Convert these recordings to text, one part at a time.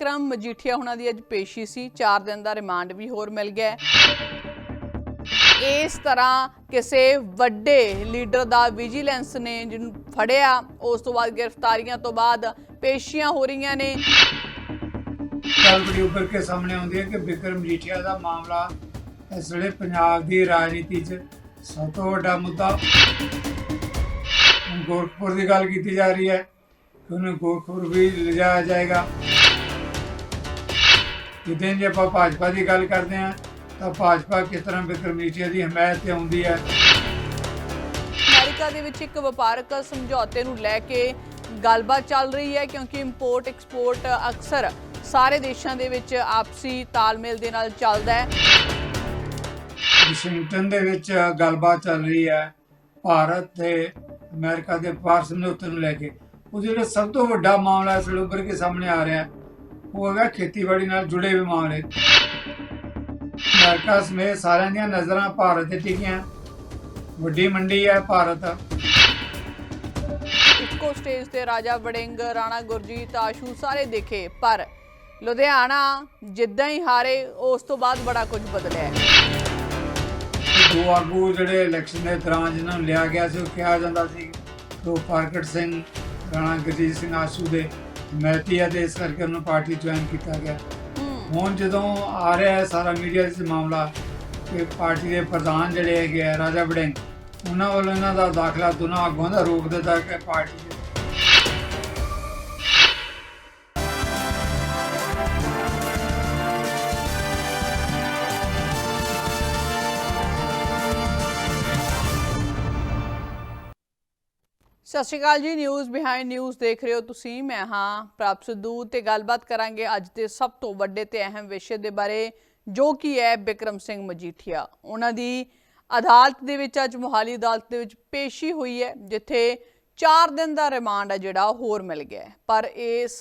ਬਿਕਰਮ ਮਜੀਠੀਆ ਉਹਨਾਂ ਦੀ ਅੱਜ ਪੇਸ਼ੀ ਸੀ। 4 ਦਿਨ ਦਾ ਰਿਮਾਂਡ ਵੀ ਹੋਰ ਮਿਲ ਗਿਆ ਇਸ ਤਰ੍ਹਾਂ ਕਿਸੇ ਵੱਡੇ ਲੀਡਰ ਦਾ ਵਿਜੀਲੈਂਸ ਨੇ ਜਿਹਨੂੰ ਫੜਿਆ, ਉਸ ਤੋਂ ਬਾਅਦ ਗ੍ਰਿਫਤਾਰੀਆਂ ਤੋਂ ਬਾਅਦ ਪੇਸ਼ੀਆਂ ਹੋ ਰਹੀਆਂ ਨੇ। ਗੱਲ ਬੜੀ ਉੱਭਰ ਕੇ ਸਾਹਮਣੇ ਆਉਂਦੀ ਹੈ ਕਿ ਬਿਕਰਮ ਮਜੀਠੀਆ ਦਾ ਮਾਮਲਾ ਇਸ ਵੇਲੇ ਪੰਜਾਬ ਦੀ ਰਾਜਨੀਤੀ 'ਚ ਸਭ ਤੋਂ ਵੱਡਾ ਮੁੱਦਾ। ਹੁਣ ਗੋਰਖਪੁਰ ਦੀ ਗੱਲ ਕੀਤੀ ਜਾ ਰਹੀ ਹੈ ਕਿ ਉਹਨੂੰ ਗੋਰਖਪੁਰ ਵੀ ਲਿਜਾਇਆ ਜਾਏਗਾ। ਜਿੱਦਾਂ ਜੇ ਆਪਾਂ ਭਾਜਪਾ ਦੀ ਗੱਲ ਕਰਦੇ ਹਾਂ ਤਾਂ ਭਾਜਪਾ ਕਿਸ ਤਰ੍ਹਾਂ ਬਿਕਰਮ ਮਜੀਠੀਆ ਦੀ ਹਮਾਇਤ ਤੇ ਆਉਂਦੀ ਹੈ? ਅਮਰੀਕਾ ਦੇ ਵਿੱਚ ਇੱਕ ਵਪਾਰਕ ਸਮਝੌਤੇ ਨੂੰ ਲੈ ਕੇ ਗੱਲਬਾਤ ਚੱਲ ਰਹੀ ਹੈ ਕਿਉਂਕਿ ਇੰਪੋਰਟ ਐਕਸਪੋਰਟ ਅਕਸਰ ਸਾਰੇ ਦੇਸ਼ਾਂ ਦੇ ਵਿੱਚ ਆਪਸੀ ਤਾਲਮੇਲ ਦੇ ਨਾਲ ਚੱਲਦਾ ਹੈ। ਵਾਸ਼ਿੰਗਟਨ ਦੇ ਵਿੱਚ ਗੱਲਬਾਤ ਚੱਲ ਰਹੀ ਹੈ ਭਾਰਤ ਤੇ ਅਮਰੀਕਾ ਦੇ ਵਪਾਰ ਸਮਝੌਤੇ ਨੂੰ ਲੈ ਕੇ। ਉਹ ਜਿਹੜਾ ਸਭ ਤੋਂ ਵੱਡਾ ਮਾਮਲਾ ਇਸ ਵੇਲੇ ਉੱਭਰ ਕੇ ਸਾਹਮਣੇ ਆ ਰਿਹਾ ਹੈ, ਉਹ ਹੈਗਾ ਖੇਤੀਬਾੜੀ ਨਾਲ ਜੁੜੇ ਹੋਏ ਮਾਮਲੇ। ਅਮਰੀਕਾ ਸਮੇਤ ਸਾਰਿਆਂ ਦੀਆਂ ਨਜ਼ਰਾਂ ਭਾਰਤ ਤੇ ਟਿਕੀਆਂ। ਵੱਡੀ ਮੰਡੀ ਹੈ ਭਾਰਤ। ਇੱਕੋ ਸਟੇਜ ਤੇ ਰਾਜਾ ਵੜਿੰਗ ਰਾਣਾ ਗੁਰਜੀਤ ਆਸ਼ੂ ਸਾਰੇ ਦੇਖੇ ਪਰ ਲੁਧਿਆਣਾ ਜਿੱਦਾਂ ਹੀ ਹਾਰੇ ਉਸ ਤੋਂ ਬਾਅਦ ਬੜਾ ਕੁਝ ਬਦਲਿਆ ਦੋ ਆਗੂ ਜਿਹੜੇ ਇਲੈਕਸ਼ਨ ਦੇ ਦੌਰਾਨ ਜਿਨ੍ਹਾਂ ਨੂੰ ਲਿਆ ਗਿਆ ਸੀ ਉਹ ਕਿਹਾ ਜਾਂਦਾ ਸੀ ਉਹ ਪ੍ਰਗਟ ਸਿੰਘ ਰਾਣਾ ਗੁਰਜੀਤ ਸਿੰਘ ਆਸ਼ੂ ਦੇ। ਮੈਤੀ ਆ ਤੇ ਇਸ ਕਰਕੇ ਉਹਨੂੰ ਪਾਰਟੀ ਜੁਆਇਨ ਕੀਤਾ ਗਿਆ। ਹੂੰ। ਹੁਣ ਜਦੋਂ ਆ ਰਿਹਾ ਹੈ ਸਾਰਾ ਮੀਡੀਆ 'ਚ ਮਾਮਲਾ ਕਿ ਪਾਰਟੀ ਦੇ ਪ੍ਰਧਾਨ ਜਿਹੜੇ ਹੈਗੇ ਆ ਰਾਜਾ ਵੜਿੰਗ ਉਹਨਾਂ ਵੱਲੋਂ ਇਹਨਾਂ ਦਾ ਦਾਖਲਾ ਦੋਨਾਂ ਆਗੂਆਂ ਦਾ ਰੋਕ ਦਿੱਤਾ ਕਿ ਪਾਰਟੀ ਸਤਿ ਸ਼੍ਰੀ ਅਕਾਲ ਜੀ ਨਿਊਜ਼ ਬਿਹਾਈਂਡ ਨਿਊਜ਼ ਦੇਖ ਰਹੇ ਹੋ ਤੁਸੀਂ। ਮੈਂ ਹਾਂ ਪ੍ਰਭ ਸਿੱਧੂ ਤੇ ਗੱਲਬਾਤ ਕਰਾਂਗੇ ਅੱਜ ਦੇ ਸਭ ਤੋਂ ਵੱਡੇ ਤੇ ਅਹਿਮ ਵਿਸ਼ੇ ਦੇ ਬਾਰੇ, ਜੋ ਕਿ ਹੈ ਬਿਕਰਮ ਸਿੰਘ ਮਜੀਠੀਆ। ਉਹਨਾਂ ਦੀ ਅਦਾਲਤ ਦੇ ਵਿੱਚ, ਅੱਜ ਮੁਹਾਲੀ ਅਦਾਲਤ ਦੇ ਵਿੱਚ ਪੇਸ਼ੀ ਹੋਈ ਹੈ, ਜਿੱਥੇ 4 ਦਿਨ ਦਾ ਰਿਮਾਂਡ ਹੈ ਜਿਹੜਾ ਹੋਰ ਮਿਲ ਗਿਆ ਪਰ ਇਸ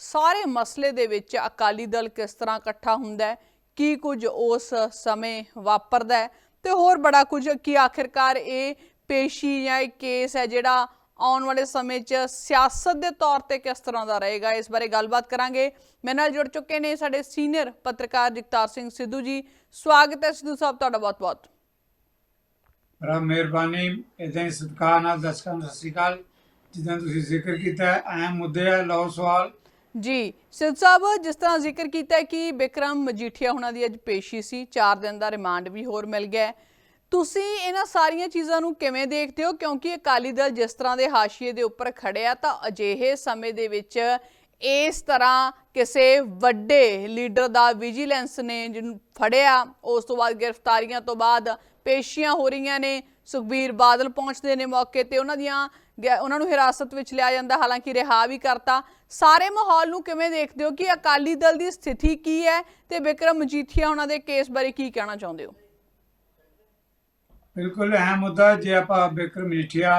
ਸਾਰੇ ਮਸਲੇ ਦੇ ਵਿੱਚ ਅਕਾਲੀ ਦਲ ਕਿਸ ਤਰ੍ਹਾਂ ਇਕੱਠਾ ਹੁੰਦਾ ਹੈ, ਕੀ ਕੁਝ ਉਸ ਸਮੇਂ ਵਾਪਰਦਾ ਹੈ, ਤੇ ਹੋਰ ਬੜਾ ਕੁਝ, ਕੀ ਆਖਿਰਕਾਰ ਇਹ ਪੇਸ਼ੀ ਜਾਂ ਇਹ ਕੇਸ ਹੈ ਜਿਹੜਾ ਆਉਣ ਵਾਲੇ ਸਮੇਂ 'ਚ ਸਿਆਸਤ ਦੇ ਤੌਰ ਤੇ ਕਿਸ ਤਰ੍ਹਾਂ ਦਾ ਰਹੇਗਾ ਇਸ ਬਾਰੇ ਗੱਲਬਾਤ ਕਰਾਂਗੇ। ਮੇਰੇ ਨਾਲ ਜੁੜ ਚੁੱਕੇ ਨੇ ਸਾਡੇ ਸੀਨੀਅਰ ਪੱਤਰਕਾਰ ਜਗਤਾਰ ਸਿੰਘ ਸਿੱਧੂ ਜੀ। ਸਵਾਗਤ ਹੈ ਸਿੱਧੂ ਸਾਹਿਬ ਤੁਹਾਡਾ ਬਹੁਤ-ਬਹੁਤ। ਬੜਾ ਮਿਹਰਬਾਨੀ। ਇਦਾਂ ਸਤਿਕਾਰ ਨਾਲ ਦਰਸ਼ਕਾਂ ਨੂੰ ਸਤਿ ਸ਼੍ਰੀ ਅਕਾਲ। ਜਿੱਦਾਂ ਤੁਸੀਂ ਜ਼ਿਕਰ ਕੀਤਾ ਹੈ ਅਹਿਮ ਮੁੱਦੇ ਹੈ ਲਓ ਸਵਾਲ। ਜੀ ਸਿੱਧੂ ਸਾਹਿਬ ਜਿਸ ਤਰ੍ਹਾਂ ਜ਼ਿਕਰ ਕੀਤਾ ਕਿ ਬਿਕਰਮ ਮਜੀਠੀਆ ਉਹਨਾਂ ਦੀ ਅੱਜ ਪੇਸ਼ੀ ਸੀ 4 ਦਿਨ ਦਾ ਰਿਮਾਂਡ ਵੀ ਹੋਰ ਮਿਲ ਗਿਆ। ਤੁਸੀਂ ਇਹਨਾਂ ਸਾਰੀਆਂ ਚੀਜ਼ਾਂ ਨੂੰ ਕਿਵੇਂ ਦੇਖਦੇ ਹੋ? ਕਿਉਂਕਿ ਅਕਾਲੀ ਦਲ ਜਿਸ ਤਰ੍ਹਾਂ ਦੇ ਹਾਸ਼ੀਏ ਦੇ ਉੱਪਰ ਖੜਿਆ ਤਾਂ ਅਜਿਹੇ ਸਮੇਂ ਦੇ ਵਿੱਚ ਇਸ ਤਰ੍ਹਾਂ ਕਿਸੇ ਵੱਡੇ ਲੀਡਰ ਦਾ ਵਿਜੀਲੈਂਸ ਨੇ ਜਿਹਨੂੰ ਫੜਿਆ, ਉਸ ਤੋਂ ਬਾਅਦ ਗ੍ਰਿਫਤਾਰੀਆਂ ਤੋਂ ਬਾਅਦ ਪੇਸ਼ੀਆਂ ਹੋ ਰਹੀਆਂ ਨੇ, ਸੁਖਬੀਰ ਬਾਦਲ ਪਹੁੰਚਦੇ ਨੇ ਮੌਕੇ ਤੇ, ਉਹਨਾਂ ਦੀਆਂ ਗੈ- ਉਹਨਾਂ ਨੂੰ ਹਿਰਾਸਤ ਵਿੱਚ ਲਿਆ ਜਾਂਦਾ, ਹਾਲਾਂਕਿ ਰਿਹਾ ਵੀ ਕਰਤਾ। ਸਾਰੇ ਮਾਹੌਲ ਨੂੰ ਕਿਵੇਂ ਦੇਖਦੇ ਹੋ ਕਿ ਅਕਾਲੀ ਦਲ ਦੀ ਸਥਿਤੀ ਕੀ ਹੈ ਤੇ ਬਿਕਰਮ ਮਜੀਠੀਆ ਉਹਨਾਂ ਦੇ ਕੇਸ ਬਾਰੇ ਕੀ ਕਹਿਣਾ ਚਾਹੁੰਦੇ ਹੋ? ਬਿਲਕੁਲ ਅਹਿਮ ਮੁੱਦਾ ਜੇ ਆਪਾਂ ਬਿਕਰਮ ਮਜੀਠੀਆ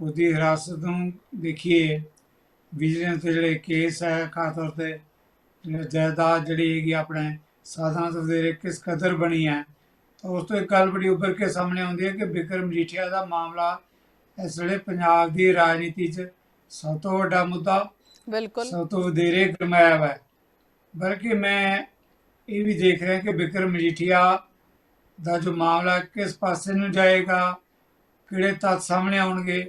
ਉਹਦੀ ਹਿਰਾਸਤ ਨੂੰ ਦੇਖੀਏ ਵਿਜੀਲੈਂਸ ਦੇ ਜਿਹੜੇ ਕੇਸ ਹੈ ਖਾਸ ਤੌਰ ਤੇ ਜਾਇਦਾਦ ਜਿਹੜੀ ਹੈਗੀ ਆਪਣੇ ਸਾਧਾਂ ਤੋਂ ਵਧੇਰੇ ਕਿਸ ਕਦਰ ਬਣੀ ਹੈ ਤਾਂ ਉਸ ਤੋਂ ਇੱਕ ਗੱਲ ਬੜੀ ਉੱਭਰ ਕੇ ਸਾਹਮਣੇ ਆਉਂਦੀ ਹੈ ਕਿ ਬਿਕਰਮ ਮਜੀਠੀਆ ਦਾ ਮਾਮਲਾ ਇਸ ਵੇਲੇ ਪੰਜਾਬ ਦੀ ਰਾਜਨੀਤੀ 'ਚ ਸਭ ਤੋਂ ਵੱਡਾ ਮੁੱਦਾ ਬਿਲਕੁਲ। ਸਭ ਤੋਂ ਵਧੇਰੇ ਗਰਮਾਇਆ ਹੈ। ਬਲਕਿ ਮੈਂ ਇਹ ਵੀ ਦੇਖ ਰਿਹਾ ਕਿ ਬਿਕਰਮ ਮਜੀਠੀਆ ਦਾ ਜੋ ਮਾਮਲਾ ਕਿਸ ਪਾਸੇ ਨੂੰ ਜਾਏਗਾ ਕਿਹੜੇ ਤੱਥ ਸਾਹਮਣੇ ਆਉਣਗੇ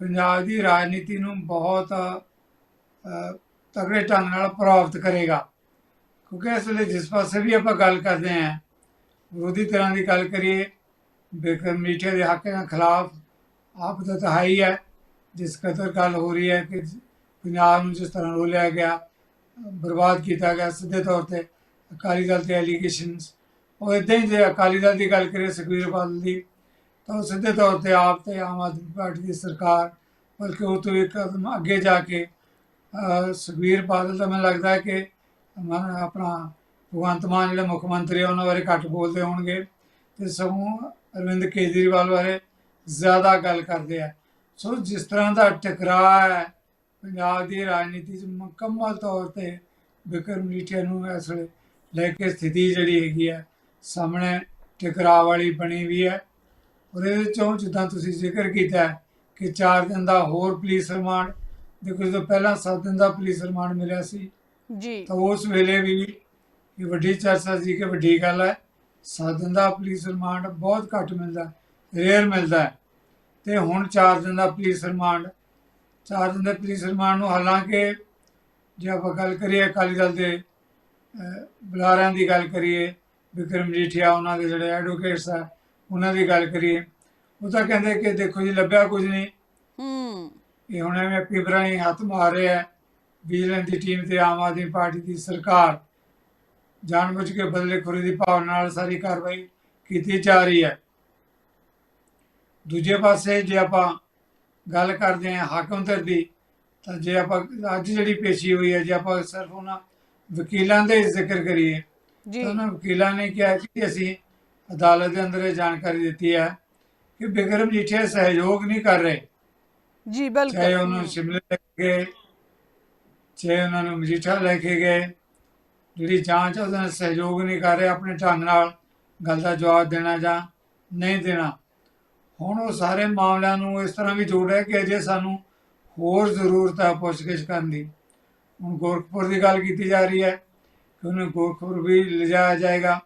ਪੰਜਾਬ ਦੀ ਰਾਜਨੀਤੀ ਨੂੰ ਬਹੁਤ ਅ, ਤਗੜੇ ਢੰਗ ਨਾਲ ਪ੍ਰਭਾਵਿਤ ਕਰੇਗਾ। ਕਿਉਂਕਿ ਇਸ ਵੇਲੇ ਜਿਸ ਪਾਸੇ ਵੀ ਆਪਾਂ ਗੱਲ ਕਰਦੇ ਹਾਂ ਵਿਰੋਧੀ ਤਰ੍ਹਾਂ ਦੀ ਗੱਲ ਕਰੀਏ ਬਿਕਰਮ ਮੀਠੇ ਦੇ ਹੱਕ ਦੇ ਖਿਲਾਫ ਆਪ ਦਾ ਤਾਂ ਹੈ ਜਿਸ ਕਦਰ ਗੱਲ ਹੋ ਰਹੀ ਹੈ ਕਿ ਪੰਜਾਬ ਨੂੰ ਜਿਸ ਤਰ੍ਹਾਂ ਰੋਲਿਆ ਗਿਆ ਬਰਬਾਦ ਕੀਤਾ ਗਿਆ ਸਿੱਧੇ ਤੌਰ ਤੇ ਅਕਾਲੀ ਦਲ ਦੇ ਐਲੀਗੇਸ਼ਨਸ ਉਹ ਇਦਾਂ ਹੀ ਜੇ ਅਕਾਲੀ ਦਲ ਦੀ ਗੱਲ ਕਰੀਏ ਸੁਖਬੀਰ ਬਾਦਲ ਦੀ ਤਾਂ ਉਹ ਸਿੱਧੇ ਤੌਰ ਤੇ ਆਪ ਤੇ ਆਮ ਆਦਮੀ ਪਾਰਟੀ ਦੀ ਸਰਕਾਰ ਬਲਕਿ ਉਹ ਤੋਂ ਇੱਕ ਕਦਮ ਅੱਗੇ ਜਾ ਕੇ ਸੁਖਬੀਰ ਬਾਦਲ ਦਾ ਮੈਨੂੰ ਲੱਗਦਾ ਹੈ ਕਿ ਮਨ- ਆਪਣਾ ਭਗਵੰਤ ਮਾਨ ਜਿਹੜੇ ਮੁੱਖ ਮੰਤਰੀ ਆ, ਉਹਨਾਂ ਬਾਰੇ ਘੱਟ ਬੋਲਦੇ ਹੋਣਗੇ। ਤੇ ਸਗੋਂ ਅਰਵਿੰਦ ਕੇਜਰੀਵਾਲ ਬਾਰੇ ਜ਼ਿਆਦਾ ਗੱਲ ਕਰਦੇ ਆ। ਸੋ ਜਿਸ ਤਰ੍ਹਾਂ ਦਾ ਟਕਰਾਅ ਹੈ ਪੰਜਾਬ ਦੀ ਰਾਜਨੀਤੀ 'ਚ ਮੁਕੰਮਲ ਤੌਰ ਤੇ ਬਿਕਰਮ ਮਜੀਠੀਆ ਨੂੰ ਇਸ ਵੇਲੇ ਲੈ ਕੇ ਸਥਿਤੀ ਜਿਹੜੀ ਹੈਗੀ ਹੈ ਸਾਹਮਣੇ ਟਕਰਾਅ ਵਾਲੀ ਬਣੀ ਵੀ ਹੈ ਉਹਦੇ ਵਿੱਚੋਂ ਜਿੱਦਾਂ ਤੁਸੀਂ ਜ਼ਿਕਰ ਕੀਤਾ ਕਿ 4 ਦਿਨ ਦਾ ਹੋਰ ਪੁਲਿਸ ਰਿਮਾਂਡ ਦੇਖੋ ਜਦੋਂ ਪਹਿਲਾਂ 7 ਦਿਨ ਦਾ ਪੁਲਿਸ ਰਿਮਾਂਡ ਮਿਲਿਆ ਸੀ ਜੀ ਤਾਂ ਉਸ ਵੇਲੇ ਵੀ ਇਹ ਵੱਡੀ ਚਰਚਾ ਸੀ ਕਿ ਵੱਡੀ ਗੱਲ ਹੈ ਸੱਤ ਦਿਨ ਦਾ ਪੁਲਿਸ ਰਿਮਾਂਡ ਬਹੁਤ ਘੱਟ ਮਿਲਦਾ ਰੇਅਰ ਮਿਲਦਾ। ਤੇ ਹੁਣ 4 ਦਿਨ ਦਾ ਪੁਲਿਸ ਰਿਮਾਂਡ 4 ਦਿਨ ਦੇ ਪੁਲਿਸ ਰਿਮਾਂਡ ਨੂੰ ਹਾਲਾਂਕਿ ਜੇ ਆਪਾਂ ਗੱਲ ਕਰੀਏ ਅਕਾਲੀ ਦਲ ਦੇ ਬੁਲਾਰਿਆਂ ਦੀ ਗੱਲ ਕਰੀਏ ਵਿਕਰਮ ਜੀਠੀਆ ਉਹਨਾਂ ਦੇ ਜਿਹੜੇ ਐਡਵੋਕੇਟਸ ਆ ਉਹਨਾਂ ਦੀ ਗੱਲ ਕਰੀਏ ਉਹ ਤਾਂ ਕਹਿੰਦੇ ਕਿ ਦੇਖੋ ਜੀ ਲੱਭਿਆ ਕੁਝ ਨਹੀਂ। ਹੂੰ। ਇਹ ਹੁਣ ਐਵੇਂ ਪੇਪਰਾਂ ਹੀ ਹੱਥ ਮਾਰ ਰਿਹਾ ਹੈ ਵਿਜੀਲੈਂਸ ਦੀ ਟੀਮ ਤੇ ਆਮ ਆਦਮੀ ਪਾਰਟੀ ਦੀ ਸਰਕਾਰ ਜਾਣਬੁੱਝ ਕੇ ਬਦਲੇਖੋਰੀ ਦੀ ਭਾਵਨਾ ਨਾਲ ਸਾਰੀ ਕਾਰਵਾਈ ਕੀਤੀ ਜਾ ਰਹੀ ਹੈ। ਦੂਜੇ ਪਾਸੇ ਜੇ ਆਪਾਂ ਗੱਲ ਕਰਦੇ ਹਾਂ ਹਾਕਮ ਧਿਰ ਦੀ ਤਾਂ ਜੇ ਆਪਾਂ ਅੱਜ ਜਿਹੜੀ ਪੇਸ਼ੀ ਹੋਈ ਹੈ ਜੇ ਆਪਾਂ ਸਿਰਫ ਉਹਨਾਂ ਵਕੀਲਾਂ ਦੇ ਜ਼ਿਕਰ ਕਰੀਏ ਜੀ। ਤਾਂ ਉਹਨਾਂ ਵਕੀਲਾਂ ਨੇ ਕਿਹਾ ਕਿ ਅਸੀਂ ਅਦਾਲਤ ਦੇ ਅੰਦਰ ਇਹ ਜਾਣਕਾਰੀ ਦਿੱਤੀ ਹੈ ਕਿ ਬਿਕਰਮ ਜੀਠੀਆ ਸਹਿਯੋਗ ਨਹੀਂ ਕਰ ਰਹੇ। ਜੀ ਚਾਹੇ ਉਹਨੂੰ ਬਿਲਕੁਲ ਸ਼ਿਮਲੇ ਲੈ ਕੇ ਗਏ ਚਾਹੇ ਉਹਨਾਂ ਨੂੰ ਮਜੀਠਾ ਲੈ ਕੇ ਗਏ ਜਿਹੜੀ ਜਾਂਚ ਉਹਦੇ ਨਾਲ ਸਹਿਯੋਗ ਨਹੀਂ ਕਰ ਰਹੇ ਆਪਣੇ ਢੰਗ ਨਾਲ ਗੱਲ ਦਾ ਜਵਾਬ ਦੇਣਾ ਜਾਂ ਨਹੀਂ ਦੇਣਾ। ਹੁਣ ਉਹ ਸਾਰੇ ਮਾਮਲਿਆਂ ਨੂੰ ਇਸ ਤਰ੍ਹਾਂ ਵੀ ਜੋੜ ਰਿਹਾ ਕਿ ਅਜੇ ਸਾਨੂੰ ਹੋਰ ਜ਼ਰੂਰਤ ਹੈ ਪੁੱਛਗਿੱਛ ਕਰਨ ਦੀ। ਹੁਣ ਗੋਰਖਪੁਰ ਦੀ ਗੱਲ ਕੀਤੀ ਜਾ ਰਹੀ ਹੈ। ਕਿ ਉਹਨੂੰ ਗੋਰਖਪੁਰ ਵੀ ਲਿਜਾਇਆ ਜਾਏਗਾ